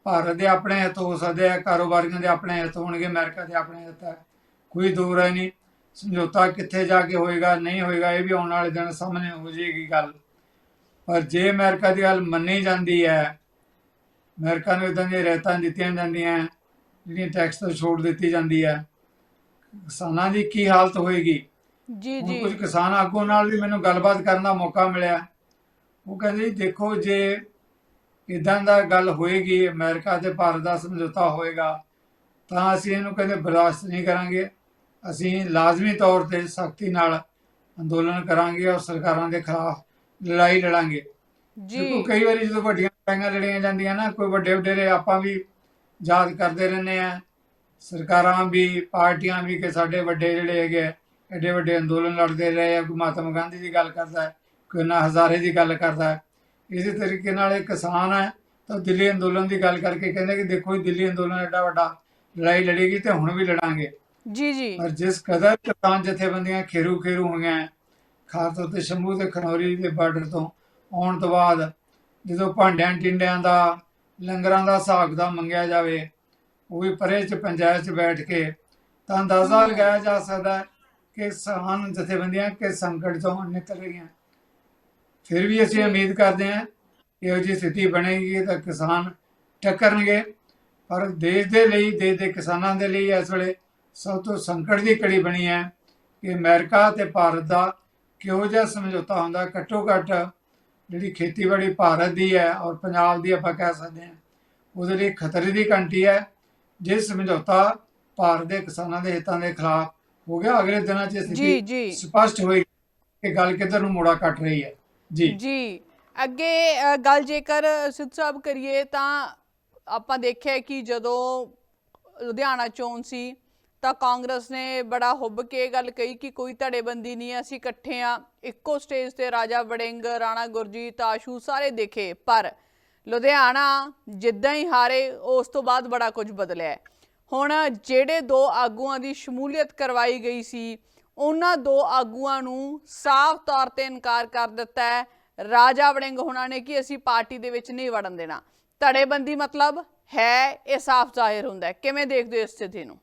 ਭਾਰਤ ਦੇ ਆਪਣੇ ਹਿੱਤ ਹੋ ਸਕਦੇ ਆ ਕਾਰੋਬਾਰੀਆਂ ਦੇ ਆਪਣੇ ਹਿੱਤ ਹੋਣਗੇ ਅਮਰੀਕਾ ਦੇ ਆਪਣੇ ਹਿੱਤ ਹੈ ਕੋਈ ਦੋ ਰਾਏ ਨਹੀਂ। ਸਮਝੌਤਾ ਕਿੱਥੇ ਜਾ ਕੇ ਹੋਏਗਾ ਨਹੀਂ ਹੋਏਗਾ ਇਹ ਵੀ ਆਉਣ ਵਾਲੇ ਦਿਨ ਸਾਹਮਣੇ ਹੋ ਜਾਏਗੀ ਗੱਲ। ਪਰ ਜੇ ਅਮਰੀਕਾ ਦੀ ਗੱਲ ਮੰਨੀ ਜਾਂਦੀ ਹੈ ਅਮਰੀਕਾ ਨੂੰ ਇਦਾਂ ਦੀਆਂ ਰਹਿਤਾਂ ਦਿੱਤੀਆਂ ਜਾਂਦੀਆਂ ਜਿਹੜੀਆਂ ਟੈਕਸ ਤੋਂ ਛੋਟ ਦਿੱਤੀ ਜਾਂਦੀ ਹੈ ਕਿਸਾਨਾਂ ਦੀ ਕੀ ਹਾਲਤ ਹੋਏਗੀ? ਜੀ ਜੀ। ਕੁਝ ਕਿਸਾਨ ਆਗੂ ਨਾਲ ਵੀ ਮੈਨੂੰ ਗੱਲਬਾਤ ਕਰਨ ਦਾ ਮੌਕਾ ਮਿਲਿਆ। ਉਹ ਕਹਿੰਦੇ ਦੇਖੋ ਜੇ ਇਦਾਂ ਦਾ ਗੱਲ ਹੋਏਗੀ ਅਮਰੀਕਾ ਤੇ ਭਾਰਤ ਦਾ ਸਮਝੌਤਾ ਹੋਏਗਾ ਤਾਂ ਅਸੀਂ ਇਹਨੂੰ ਕਹਿੰਦੇ ਬਰਦਾਸ਼ਤ ਨਹੀਂ ਕਰਾਂਗੇ। ਅਸੀਂ ਲਾਜ਼ਮੀ ਤੌਰ ਤੇ ਸਖਤੀ ਨਾਲ ਅੰਦੋਲਨ ਕਰਾਂਗੇ ਔਰ ਸਰਕਾਰਾਂ ਦੇ ਖਿਲਾਫ ਲੜਾਈ ਲੜਾਂਗੇ। ਜੀ। ਕਈ ਵਾਰੀ ਜਦੋਂ ਵੱਡੀਆਂ ਲੜਾਈਆਂ ਲੜੀਆਂ ਜਾਂਦੀਆਂ ਨਾ ਕੋਈ ਵੱਡੇ ਵਡੇਰੇ ਆਪਾਂ ਵੀ ਯਾਦ ਕਰਦੇ ਰਹਿੰਦੇ ਆ ਸਰਕਾਰਾਂ ਵੀ ਪਾਰਟੀਆਂ ਵੀ ਕਿ ਸਾਡੇ ਵੱਡੇ ਜਿਹੜੇ ਹੈਗੇ ਐਡੇ ਵੱਡੇ ਅੰਦੋਲਨ ਲੜਦੇ ਰਹੇ ਆ। ਕੋਈ ਮਹਾਤਮਾ ਗਾਂਧੀ ਦੀ ਗੱਲ ਕਰਦਾ ਕੋਈ ਨਾ ਹਜ਼ਾਰੇ ਦੀ ਗੱਲ ਕਰਦਾ ਇਸੇ ਤਰੀਕੇ ਨਾਲ ਇਹ ਕਿਸਾਨ ਹੈ ਤਾਂ ਦਿੱਲੀ ਅੰਦੋਲਨ ਦੀ ਗੱਲ ਕਰਕੇ ਕਹਿੰਦੇ ਕਿ ਦੇਖੋ ਜੀ ਦਿੱਲੀ ਅੰਦੋਲਨ ਐਡਾ ਵੱਡਾ ਲੜਾਈ ਲੜੇਗੀ ਤੇ ਹੁਣ ਵੀ ਲੜਾਂਗੇ। ਜੀ ਜੀ। ਪਰ ਜਿਸ ਕਦਰ ਕਿਸਾਨ ਜਥੇਬੰਦੀਆਂ ਖੇਰੂ ਖੇਰੂ ਹੋਈਆਂ ਖਾਸ ਤੌਰ ਤੇ ਸ਼ੰਭੂ ਤੇ ਖਨੌਰੀ ਦੇ ਬਾਰਡਰ ਤੋਂ ਆਉਣ ਤੋਂ ਬਾਅਦ ਜਦੋਂ ਭਾਂਡਿਆਂ ਟਿੰਡਿਆਂ ਦਾ ਲੰਗਰਾਂ ਦਾ ਹਿਸਾਬ ਦਾ ਮੰਗਿਆ ਜਾਵੇ ਉਹ ਵੀ ਪਰੇ ਚ ਪੰਚਾਇਤ ਚ ਬੈਠ ਕੇ ਤਾਂ ਅੰਦਾਜ਼ਾ ਲਗਾਇਆ ਜਾ ਸਕਦਾ ਕਿ ਕਿਸਾਨ ਜਥੇਬੰਦੀਆਂ ਕਿਸ ਸੰਕਟ ਤੋਂ ਨਿਕਲ ਰਹੀਆਂ। ਫਿਰ ਵੀ ਅਸੀਂ ਉਮੀਦ ਕਰਦੇ ਹਾਂ ਕਿ ਇਹੋ ਜਿਹੀ ਸਥਿਤੀ ਬਣੇਗੀ ਤਾਂ ਕਿਸਾਨ ਟੱਕਰਨਗੇ। ਪਰ ਦੇਸ਼ ਦੇ ਲਈ ਦੇਸ਼ ਦੇ ਕਿਸਾਨਾਂ ਦੇ ਲਈ ਇਸ ਵੇਲੇ ਸਭ ਤੋਂ ਸੰਕਟ ਦੀ ਕੜੀ ਬਣੀ ਹੈ ਕਿ ਅਮਰੀਕਾ ਤੇ ਭਾਰਤ ਦਾ ਕਿਹੋ ਜਿਹਾ ਸਮਝੌਤਾ ਹੁੰਦਾ ਘੱਟੋ ਘੱਟ ਜਿਹੜੀ ਖੇਤੀਬਾੜੀ ਭਾਰਤ ਦੀ ਹੈ ਔਰ ਪੰਜਾਬ ਦੀ ਆਪਾਂ ਕਹਿ ਸਕਦੇ ਹਾਂ ਉਹਦੇ ਲਈ ਖਤਰੇ ਦੀ ਘੰਟੀ ਹੈ। ਜੇ ਸਮਝੌਤਾ ਭਾਰਤ ਦੇ ਕਿਸਾਨਾਂ ਦੇ ਹਿੱਤਾਂ ਦੇ ਖਿਲਾਫ ਹੋ ਗਿਆ ਅਗਲੇ ਦਿਨਾਂ 'ਚ ਜੀ ਸਥਿਤੀ ਜੀ। ਸਪਸ਼ਟ ਹੋਏਗੀ ਕਿ ਗੱਲ ਕਿੱਧਰ ਨੂੰ ਮੋੜਾ ਕੱਟ ਰਹੀ ਹੈ। ਜੀ। ਜੀ। ਅੱਗੇ ਅ, ਗੱਲ ਜੇਕਰ ਸਿੱਧ ਸਾਹਿਬ ਕਰੀਏ ਤਾਂ ਆਪਾਂ ਦੇਖਿਆ ਕਿ ਜਦੋਂ ਲੁਧਿਆਣਾ ਚੋਣ ਸੀ ਤਾਂ ਕਾਂਗਰਸ ਨੇ ਬੜਾ ਹੁੱਬ ਕੇ ਇਹ ਗੱਲ ਕਹੀ ਕਿ ਕੋਈ ਧੜੇਬੰਦੀ ਨਹੀਂ ਹੈ, ਅਸੀਂ ਇਕੱਠੇ ਆ ਇੱਕੋ ਸਟੇਜ ਤੇ ਰਾਜਾ ਵੜਿੰਗ ਰਾਣਾ ਗੁਰਜੀਤ ਆਸ਼ੂ ਸਾਰੇ ਦੇਖੇ। ਪਰ ਲੁਧਿਆਣਾ ਜਿੱਦਾਂ ਹੀ ਹਾਰੇ ਉਸ ਤੋਂ ਬਾਅਦ ਬੜਾ ਕੁਝ ਬਦਲਿਆ ਹੈ। ਹੁਣ ਜਿਹੜੇ ਦੋ ਆਗੂਆਂ ਦੀ ਸ਼ਮੂਲੀਅਤ ਕਰਵਾਈ ਗਈ ਸੀ ਉਹਨਾਂ ਦੋ ਆਗੂਆਂ ਨੂੰ ਸਾਫ਼ ਤੌਰ ਤੇ ਇਨਕਾਰ ਕਰ ਦਿੱਤਾ ਹੈ। ਰਾਜਾ ਵੜਿੰਗ ਹੁਣਾਂ ਨੇ ਕਿ ਅਸੀਂ ਪਾਰਟੀ ਦੇ ਵਿੱਚ ਨਹੀਂ ਵੜਨ ਦੇਣਾ। ਧੜੇਬੰਦੀ ਮਤਲਬ ਹੈ ਇਹ ਸਾਫ਼ ਜ਼ਾਹਿਰ ਹੁੰਦਾ ਹੈ। ਕਿਵੇਂ ਦੇਖਦੇ ਹੋ ਇਸ ਸਥਿਤੀ ਨੂੰ?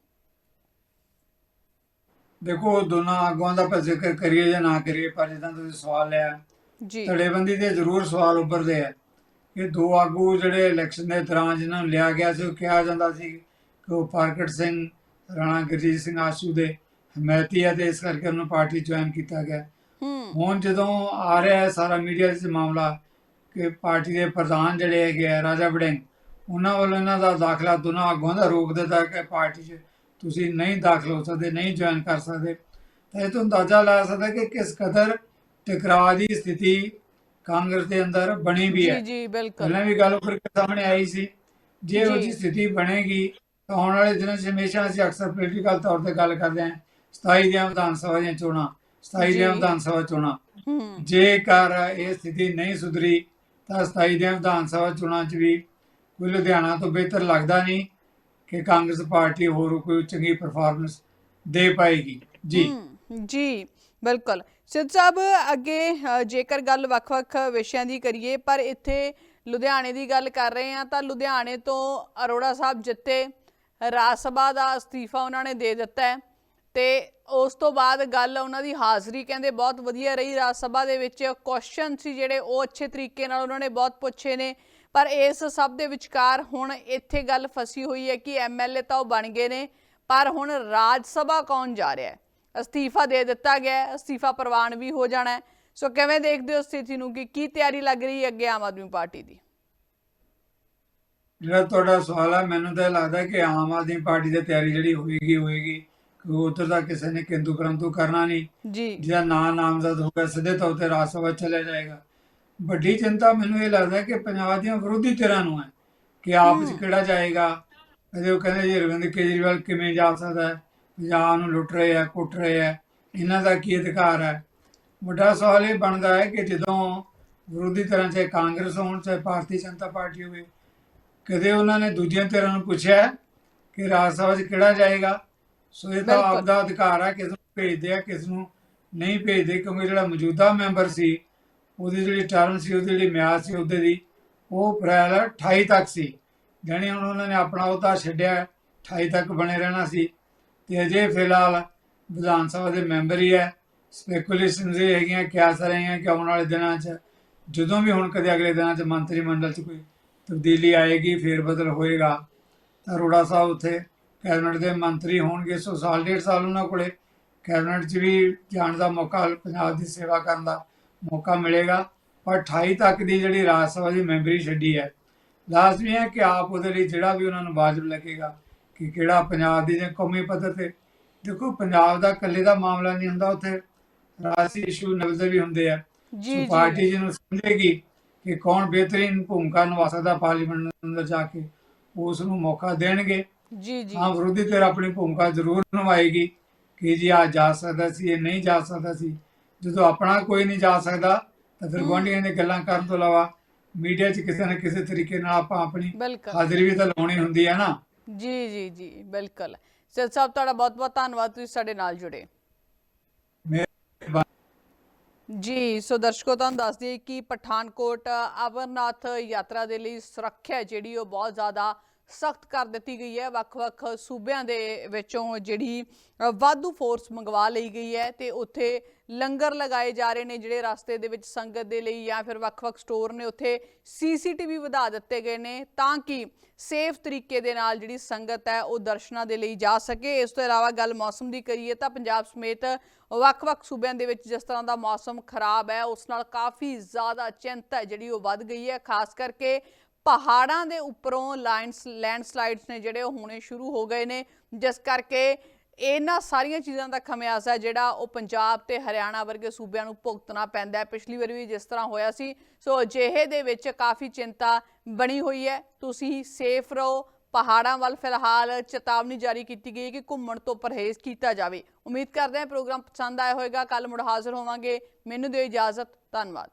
ਦੇਖੋ ਦੋਨਾਂ ਆਗੂਆਂ ਦਾ ਜ਼ਿਕਰ ਕਰੀਏ ਜਾਂ ਨਾ ਕਰੀਏ ਪਰ ਜਿੱਦਾਂ ਤੁਸੀਂ ਸਵਾਲ ਲਿਆ ਜੀ। ਧੜੇਬੰਦੀ ਦੇ ਜ਼ਰੂਰ ਸਵਾਲ ਉੱਭਰਦੇ ਆ ਇਹ ਦੋ ਆਗੂ ਜਿਹੜੇ ਇਲੈਕਸ਼ਨ ਦੇ ਦੌਰਾਨ ਜਿਨ੍ਹਾਂ ਨੂੰ ਲਿਆ ਗਿਆ ਸੀ ਉਹ ਕਿਹਾ ਜਾਂਦਾ ਸੀ ਕਿ ਉਹ ਪ੍ਰਗਟ ਸਿੰਘ ਰਾਣਾ ਗੁਰਜੀਤ ਸਿੰਘ ਆਸ਼ੂ ਦੇ। ਹਮਾਇਤੀ ਹੈ ਤੇ ਇਸ ਕਰਕੇ ਉਹਨੂੰ ਪਾਰਟੀ ਜੁਆਇਨ ਕੀਤਾ ਗਿਆ। ਹੂੰ। ਹੁਣ ਜਦੋਂ ਆ ਰਿਹਾ ਹੈ ਸਾਰਾ ਮੀਡੀਆ 'ਚ ਮਾਮਲਾ ਕਿ ਪਾਰਟੀ ਦੇ ਪ੍ਰਧਾਨ ਜਿਹੜੇ ਹੈਗੇ ਆ ਰਾਜਾ ਵੜਿੰਗ ਉਹਨਾਂ ਵੱਲੋਂ ਇਹਨਾਂ ਦਾ ਦਾਖਲਾ ਦੋਨਾਂ ਆਗੂਆਂ ਦਾ ਰੋਕ ਦਿੱਤਾ ਕਿ ਪਾਰਟੀ 'ਚ ਤੁਸੀਂ ਨਹੀਂ ਦਾਖਲ ਹੋ ਸਕਦੇ ਨਹੀਂ ਜੁਆਇਨ ਕਰ ਸਕਦੇ। ਤਾਂ ਇਹ ਤੋਂ ਅੰਦਾਜ਼ਾ ਲਾ ਸਕਦਾ ਕਿ ਕਿਸ ਕਦਰ ਟਕਰਾਅ ਦੀ ਸਥਿਤੀ ਕਾਂਗਰਸ ਦੇ ਅੰਦਰ ਬਣੀ ਵੀ ਹੈ। ਜੀ ਜੀ ਬਿਲਕੁਲ। ਪਹਿਲਾਂ ਵੀ ਗੱਲ ਉੱਪਰ ਸਾਹਮਣੇ ਆਈ ਸੀ। ਜੇ ਉਹ ਜੀ। ਜੀ ਸਥਿਤੀ ਬਣੇਗੀ ਤਾਂ ਆਉਣ ਵਾਲੇ ਦਿਨਾਂ 'ਚ ਹਮੇਸ਼ਾ ਅਸੀਂ ਅਕਸਰ ਪੋਲੀਟੀਕਲ ਤੌਰ ਤੇ ਗੱਲ ਕਰਦੇ ਹਾਂ। 27 ਦੀਆਂ ਵਿਧਾਨ ਸਭਾ ਦੀਆਂ ਚੋਣਾਂ 27 ਦੀਆਂ। ਵਿਧਾਨ ਸਭਾ ਚੋਣਾਂ। ਜੇਕਰ ਇਹ ਸਥਿਤੀ ਨਹੀਂ ਸੁਧਰੀ ਤਾਂ 27 ਦੀਆਂ ਵਿਧਾਨ ਸਭਾ ਚੋਣਾਂ 'ਚ ਵੀ ਕੋਈ ਲੁਧਿਆਣਾ ਤੋਂ ਬਿਹਤਰ ਲੱਗਦਾ ਨਹੀਂ ਕਿ ਕਾਂਗਰਸ ਪਾਰਟੀ ਹੋਰ ਕੋਈ ਚੰਗੀ ਪਰਫਾਰਮੈਂਸ ਦੇ ਪਾਏਗੀ। ਜੀ। ਜੀ ਬਿਲਕੁਲ। ਸਿੱਧ ਸਾਹਿਬ ਅੱਗੇ ਜੇਕਰ ਗੱਲ ਵੱਖ-ਵੱਖ ਵਿਸ਼ਿਆਂ ਦੀ ਕਰੀਏ ਪਰ ਇੱਥੇ ਲੁਧਿਆਣੇ ਦੀ ਗੱਲ ਕਰ ਰਹੇ ਹਾਂ ਤਾਂ ਲੁਧਿਆਣੇ ਤੋਂ ਅਰੋੜਾ ਸਾਹਿਬ ਜਿੱਤੇ ਰਾਜ ਸਭਾ ਦਾ ਅਸਤੀਫਾ ਉਹਨਾਂ ਨੇ ਦੇ ਦਿੱਤਾ ਹੈ। ਤੇ ਉਸ ਤੋਂ ਬਾਅਦ ਗੱਲ ਉਹਨਾਂ ਦੀ ਹਾਜ਼ਰੀ ਕਹਿੰਦੇ ਬਹੁਤ ਵਧੀਆ ਰਹੀ। ਰਾਜ ਸਭਾ ਦੇ ਵਿੱਚ ਕੁਐਸਚਨ ਸੀ ਜਿਹੜੇ ਉਹ ਅੱਛੇ ਤਰੀਕੇ ਨਾਲ ਉਹਨਾਂ ਨੇ ਬਹੁਤ ਪੁੱਛੇ ਨੇ। ਪਰ ਇਸ ਸਭ ਦੇ ਵਿਚਕਾਰ ਹੁਣ ਇੱਥੇ ਗੱਲ ਫਸੀ ਹੋਈ ਹੈ ਕਿ ਐਮਐਲਏ ਤਾਂ ਉਹ ਬਣ ਗਏ ਨੇ, ਪਰ ਹੁਣ ਰਾਜ ਸਭਾ ਕੌਣ ਜਾ ਰਿਹਾ ਹੈ? ਅਸਤੀਫਾ ਦੇ ਦਿੱਤਾ ਗਿਆ ਹੈ, ਅਸਤੀਫਾ ਪ੍ਰਵਾਨ ਵੀ ਹੋ ਜਾਣਾ ਹੈ। ਸੋ ਕਿਵੇਂ ਦੇਖਦੇ ਹੋ ਸਥਿਤੀ ਨੂੰ ਕਿ ਕੀ ਤਿਆਰੀ ਲੱਗ ਰਹੀ ਹੈ ਅੱਗੇ ਆਮ ਆਦਮੀ ਪਾਰਟੀ ਦੀ? ਜਿਹੜਾ ਤੁਹਾਡਾ ਸਵਾਲ ਹੈ, ਮੈਨੂੰ ਤਾਂ ਇਹ ਲੱਗਦਾ ਕਿ ਆਮ ਆਦਮੀ ਪਾਰਟੀ ਦੀ ਤਿਆਰੀ ਜਿਹੜੀ ਹੋਏਗੀ ਹੋਏਗੀ। ਉੱਧਰ ਦਾ ਕਿਸੇ ਨੇ ਕਿੰਤੂ ਪਰੰਤੂ ਕਰਨਾ ਨਹੀਂ। ਜੀ। ਜਿਹਦਾ ਨਾਂ ਨਾਮਜ਼ਦ ਹੋਗਾ ਸਿੱਧੇ ਤੌਰ ਤੇ ਰਾਜ ਸਭਾ ਚਲਾ ਜਾਏਗਾ। ਵੱਡੀ ਚਿੰਤਾ ਮੈਨੂੰ ਇਹ ਲੱਗਦਾ ਕਿ ਪੰਜਾਬ ਦੀਆਂ ਵਿਰੋਧੀ ਧਿਰਾਂ ਨੂੰ ਹੈ ਕਿ ਆਪ ਵਿੱਚ ਕਿਹੜਾ ਜਾਏਗਾ। ਕਦੇ ਉਹ ਕਹਿੰਦੇ ਜੀ ਅਰਵਿੰਦ ਕੇਜਰੀਵਾਲ ਕਿਵੇਂ ਜਾ ਸਕਦਾ ਹੈ? ਪੰਜਾਬ ਨੂੰ ਲੁੱਟ ਰਹੇ ਆ ਕੁੱਟ ਰਹੇ ਆ ਇਹਨਾਂ ਦਾ ਕੀ ਅਧਿਕਾਰ ਹੈ? ਵੱਡਾ ਸਵਾਲ ਇਹ ਬਣਦਾ ਹੈ ਕਿ ਜਦੋਂ ਵਿਰੋਧੀ ਧਿਰਾਂ ਚਾਹੇ ਕਾਂਗਰਸ ਹੋਣ ਚਾਹੇ ਭਾਰਤੀ ਜਨਤਾ ਪਾਰਟੀ ਹੋਵੇ ਕਦੇ ਉਹਨਾਂ ਨੇ ਦੂਜੀਆਂ ਧਿਰਾਂ ਨੂੰ ਪੁੱਛਿਆ ਕਿ ਰਾਜ ਸਭਾ 'ਚ ਕਿਹੜਾ ਜਾਏਗਾ? ਸੋ ਇਹ ਤਾਂ ਬਿਲਕੁਲ। ਆਪਦਾ ਅਧਿਕਾਰ ਹੈ ਕਿਸ ਨੂੰ ਭੇਜਦੇ ਆ ਕਿਸ ਨੂੰ ਨਹੀਂ ਭੇਜਦੇ ਕਿਉਂਕਿ ਜਿਹੜਾ ਮੌਜੂਦਾ ਮੈਂਬਰ ਸੀ ਉਹਦੀ ਜਿਹੜੀ ਟਰਮ ਸੀ ਉਹਦੀ ਜਿਹੜੀ ਮਿਆਦ ਸੀ ਉਹਦੇ ਦੀ ਉਹ ਅਪ੍ਰੈਲ 28 ਤੱਕ ਸੀ। ਜਾਣੀ ਹੁਣ ਉਹਨਾਂ ਨੇ ਆਪਣਾ ਉਹਦਾ ਛੱਡਿਆ 28 ਤੱਕ ਬਣੇ ਰਹਿਣਾ ਸੀ। ਤੇ ਅਜੇ ਫਿਲਹਾਲ ਵਿਧਾਨ ਸਭਾ ਦੇ ਮੈਂਬਰ ਹੀ ਹੈ। ਸਪੈਕੂਲੇਸ਼ਨਸ ਇਹ ਹੈਗੀਆਂ ਕਿਆਸ ਰਹੀਆਂ ਕਿ ਆਉਣ ਵਾਲੇ ਦਿਨਾਂ 'ਚ ਜਦੋਂ ਵੀ ਹੁਣ ਕਦੇ ਅਗਲੇ ਦਿਨਾਂ 'ਚ ਮੰਤਰੀ ਮੰਡਲ 'ਚ ਕੋਈ ਤਬਦੀਲੀ ਆਏਗੀ ਫੇਰ ਬਦਲ ਹੋਏਗਾ। ਤਾਂ ਅਰੋੜਾ ਸਾਹਿਬ ਉੱਥੇ ਕੈਬਨਿਟ ਦੇ ਮੰਤਰੀ ਹੋਣਗੇ ਸੋ ਸਾਲ ਡੇਢ ਸਾਲ ਉਹਨਾਂ ਕੋਲੇ। ਕੈਬਨਿਟ 'ਚ ਵੀ ਜਾਣ ਦਾ ਮੌਕਾ ਪੰਜਾਬ ਦੀ ਸੇਵਾ ਕਰਨ ਦਾ ਮੌਕਾ ਮਿਲੇਗਾ। ਪਰ 28 ਤੱਕ ਦੀ ਜਿਹੜੀ ਰਾਜ ਸਭਾ ਦੀ ਮੈਂਬਰੀ ਛੱਡੀ ਹੈ ਲਾਜ਼ਮੀ ਹੈ ਕਿ ਆਪ ਉਹਦੇ ਲਈ ਜਿਹੜਾ ਵੀ ਉਹਨਾਂ ਨੂੰ ਵਾਜਬ ਲੱਗੇਗਾ ਕਿ ਕਿਹੜਾ ਪੰਜਾਬ ਦੀ ਜਾਂ ਕੌਮੀ ਪੱਧਰ ਤੇ। ਦੇਖੋ ਪੰਜਾਬ ਦਾ ਇਕੱਲੇ ਦਾ ਮਾਮਲਾ ਨਹੀਂ ਹੁੰਦਾ ਉੱਥੇ ਰਾਜਸੀ ਇਸ਼ੂ ਨਵਜ਼ੇ ਵੀ ਹੁੰਦੇ ਆ। ਜੀ ਪਾਰਟੀ ਜਿਹਨੂੰ ਸਮਝੇਗੀ ਕਿ ਕੌਣ ਬਿਹਤਰੀਨ ਭੂਮਿਕਾ ਨਿਭਾ ਸਕਦਾ ਪਾਰਲੀਮੈਂਟ ਅੰਦਰ ਜਾ ਕੇ ਉਸ ਨੂੰ ਮੌਕਾ ਦੇਣਗੇ। ਜੀ ਜੀ। ਹਾਂ ਵਿਰੋਧੀ ਧਿਰ ਆਪਣੀ ਭੂਮਿਕਾ ਜ਼ਰੂਰ ਨਿਭਾਏਗੀ ਕਿ ਜੀ ਆ ਜਾ ਸਕਦਾ ਸੀ ਇਹ ਨਹੀਂ ਜਾ ਸਕਦਾ ਸੀ। ਜਦੋਂ ਆਪਣਾ ਕੋਈ ਨਹੀਂ ਜਾ ਸਕਦਾ ਤਾਂ ਫਿਰ। ਗੁਆਂਢੀਆਂ ਦੀਆਂ ਗੱਲਾਂ ਕਰਨ ਤੋਂ ਇਲਾਵਾ ਮੀਡੀਆ 'ਚ ਕਿਸੇ ਨਾ ਕਿਸੇ ਤਰੀਕੇ ਨਾਲ ਆਪਾਂ ਆਪਣੀ ਹਾਜ਼ਰੀ ਵੀ ਤਾਂ ਲਾਉਣੀ ਹੁੰਦੀ ਹੈ ਨਾ। ਜੀ ਜੀ ਜੀ ਬਿਲਕੁਲ। ਸਰ ਸਾਹਿਬ ਤੁਹਾਡਾ ਬਹੁਤ ਬਹੁਤ ਧੰਨਵਾਦ ਤੁਸੀਂ ਸਾਡੇ ਨਾਲ ਜੁੜੇ। ਜੀ ਸੋ ਦਰਸ਼ਕੋ ਤੁਹਾਨੂੰ ਦੱਸ ਦਈਏ ਕਿ ਪਠਾਨਕੋਟ ਅਮਰਨਾਥ ਯਾਤਰਾ ਦੇ ਲਈ ਸੁਰੱਖਿਆ ਜਿਹੜੀ ਉਹ ਬਹੁਤ ਜ਼ਿਆਦਾ ਸਖਤ ਕਰ ਦਿੱਤੀ ਗਈ ਹੈ। ਵੱਖ-ਵੱਖ ਸੂਬਿਆਂ ਦੇ ਵਿੱਚੋਂ ਜਿਹੜੀ ਵਾਧੂ ਫੋਰਸ ਮੰਗਵਾ ਲਈ ਗਈ ਹੈ ਤੇ ਉੱਥੇ ਲੰਗਰ ਲਗਾਏ ਜਾ ਰਹੇ ਨੇ ਜਿਹੜੇ ਰਸਤੇ ਦੇ ਵਿੱਚ ਸੰਗਤ ਦੇ ਲਈ ਜਾਂ ਫਿਰ ਵੱਖ-ਵੱਖ ਸਟੋਰ ਨੇ ਉੱਥੇ ਸੀਸੀਟੀਵੀ ਵਧਾ ਦਿੱਤੇ ਗਏ ਨੇ ਤਾਂ ਕਿ ਸੇਫ ਤਰੀਕੇ ਦੇ ਨਾਲ ਜਿਹੜੀ ਸੰਗਤ ਹੈ ਉਹ ਦਰਸ਼ਨਾਂ ਦੇ ਲਈ ਜਾ ਸਕੇ। ਇਸ ਤੋਂ ਇਲਾਵਾ ਗੱਲ ਮੌਸਮ ਦੀ ਕਰੀਏ ਤਾਂ ਪੰਜਾਬ ਸਮੇਤ ਵੱਖ-ਵੱਖ ਸੂਬਿਆਂ ਦੇ ਵਿੱਚ ਜਿਸ ਤਰ੍ਹਾਂ ਦਾ ਮੌਸਮ ਖਰਾਬ ਹੈ, ਉਸ ਨਾਲ ਕਾਫੀ ਜ਼ਿਆਦਾ ਚਿੰਤਾ ਹੈ ਜਿਹੜੀ ਉਹ ਵੱਧ ਗਈ ਹੈ। ਖਾਸ ਕਰਕੇ ਪਹਾੜਾਂ ਦੇ ਉੱਪਰੋਂ ਲਾਈਨਸ, ਲੈਂਡਸਲਾਈਡਸ ਨੇ ਜਿਹੜੇ ਉਹ ਹੋਣੇ ਸ਼ੁਰੂ ਹੋ ਗਏ ਨੇ, ਜਿਸ ਕਰਕੇ ਇਹਨਾਂ ਸਾਰੀਆਂ ਚੀਜ਼ਾਂ ਦਾ ਖਮਿਆਜ਼ਾ ਜਿਹੜਾ ਉਹ ਪੰਜਾਬ ਤੇ ਹਰਿਆਣਾ ਵਰਗੇ ਸੂਬਿਆਂ ਨੂੰ ਭੁਗਤਣਾ ਪੈਂਦਾ ਹੈ। ਪਿਛਲੀ ਵਾਰੀ ਵੀ ਜਿਸ ਤਰ੍ਹਾਂ ਹੋਇਆ ਸੀ, ਸੋ ਅਜਿਹੇ ਦੇ ਵਿੱਚ ਕਾਫੀ ਚਿੰਤਾ ਬਣੀ ਹੋਈ ਹੈ। ਤੁਸੀਂ ਸੇਫ ਰਹੋ। ਪਹਾੜਾਂ ਵੱਲ ਫਿਲਹਾਲ ਚੇਤਾਵਨੀ ਜਾਰੀ ਕੀਤੀ ਗਈ ਹੈ ਕਿ ਘੁੰਮਣ ਤੋਂ ਪਰਹੇਜ਼ ਕੀਤਾ ਜਾਵੇ। ਉਮੀਦ ਕਰਦੇ ਹਾਂ ਪ੍ਰੋਗਰਾਮ ਪਸੰਦ ਆਇਆ ਹੋਵੇਗਾ। ਕੱਲ ਮੁੜ ਹਾਜ਼ਰ ਹੋਵਾਂਗੇ। ਮੈਨੂੰ ਦਿਓ ਇਜਾਜ਼ਤ। ਧੰਨਵਾਦ।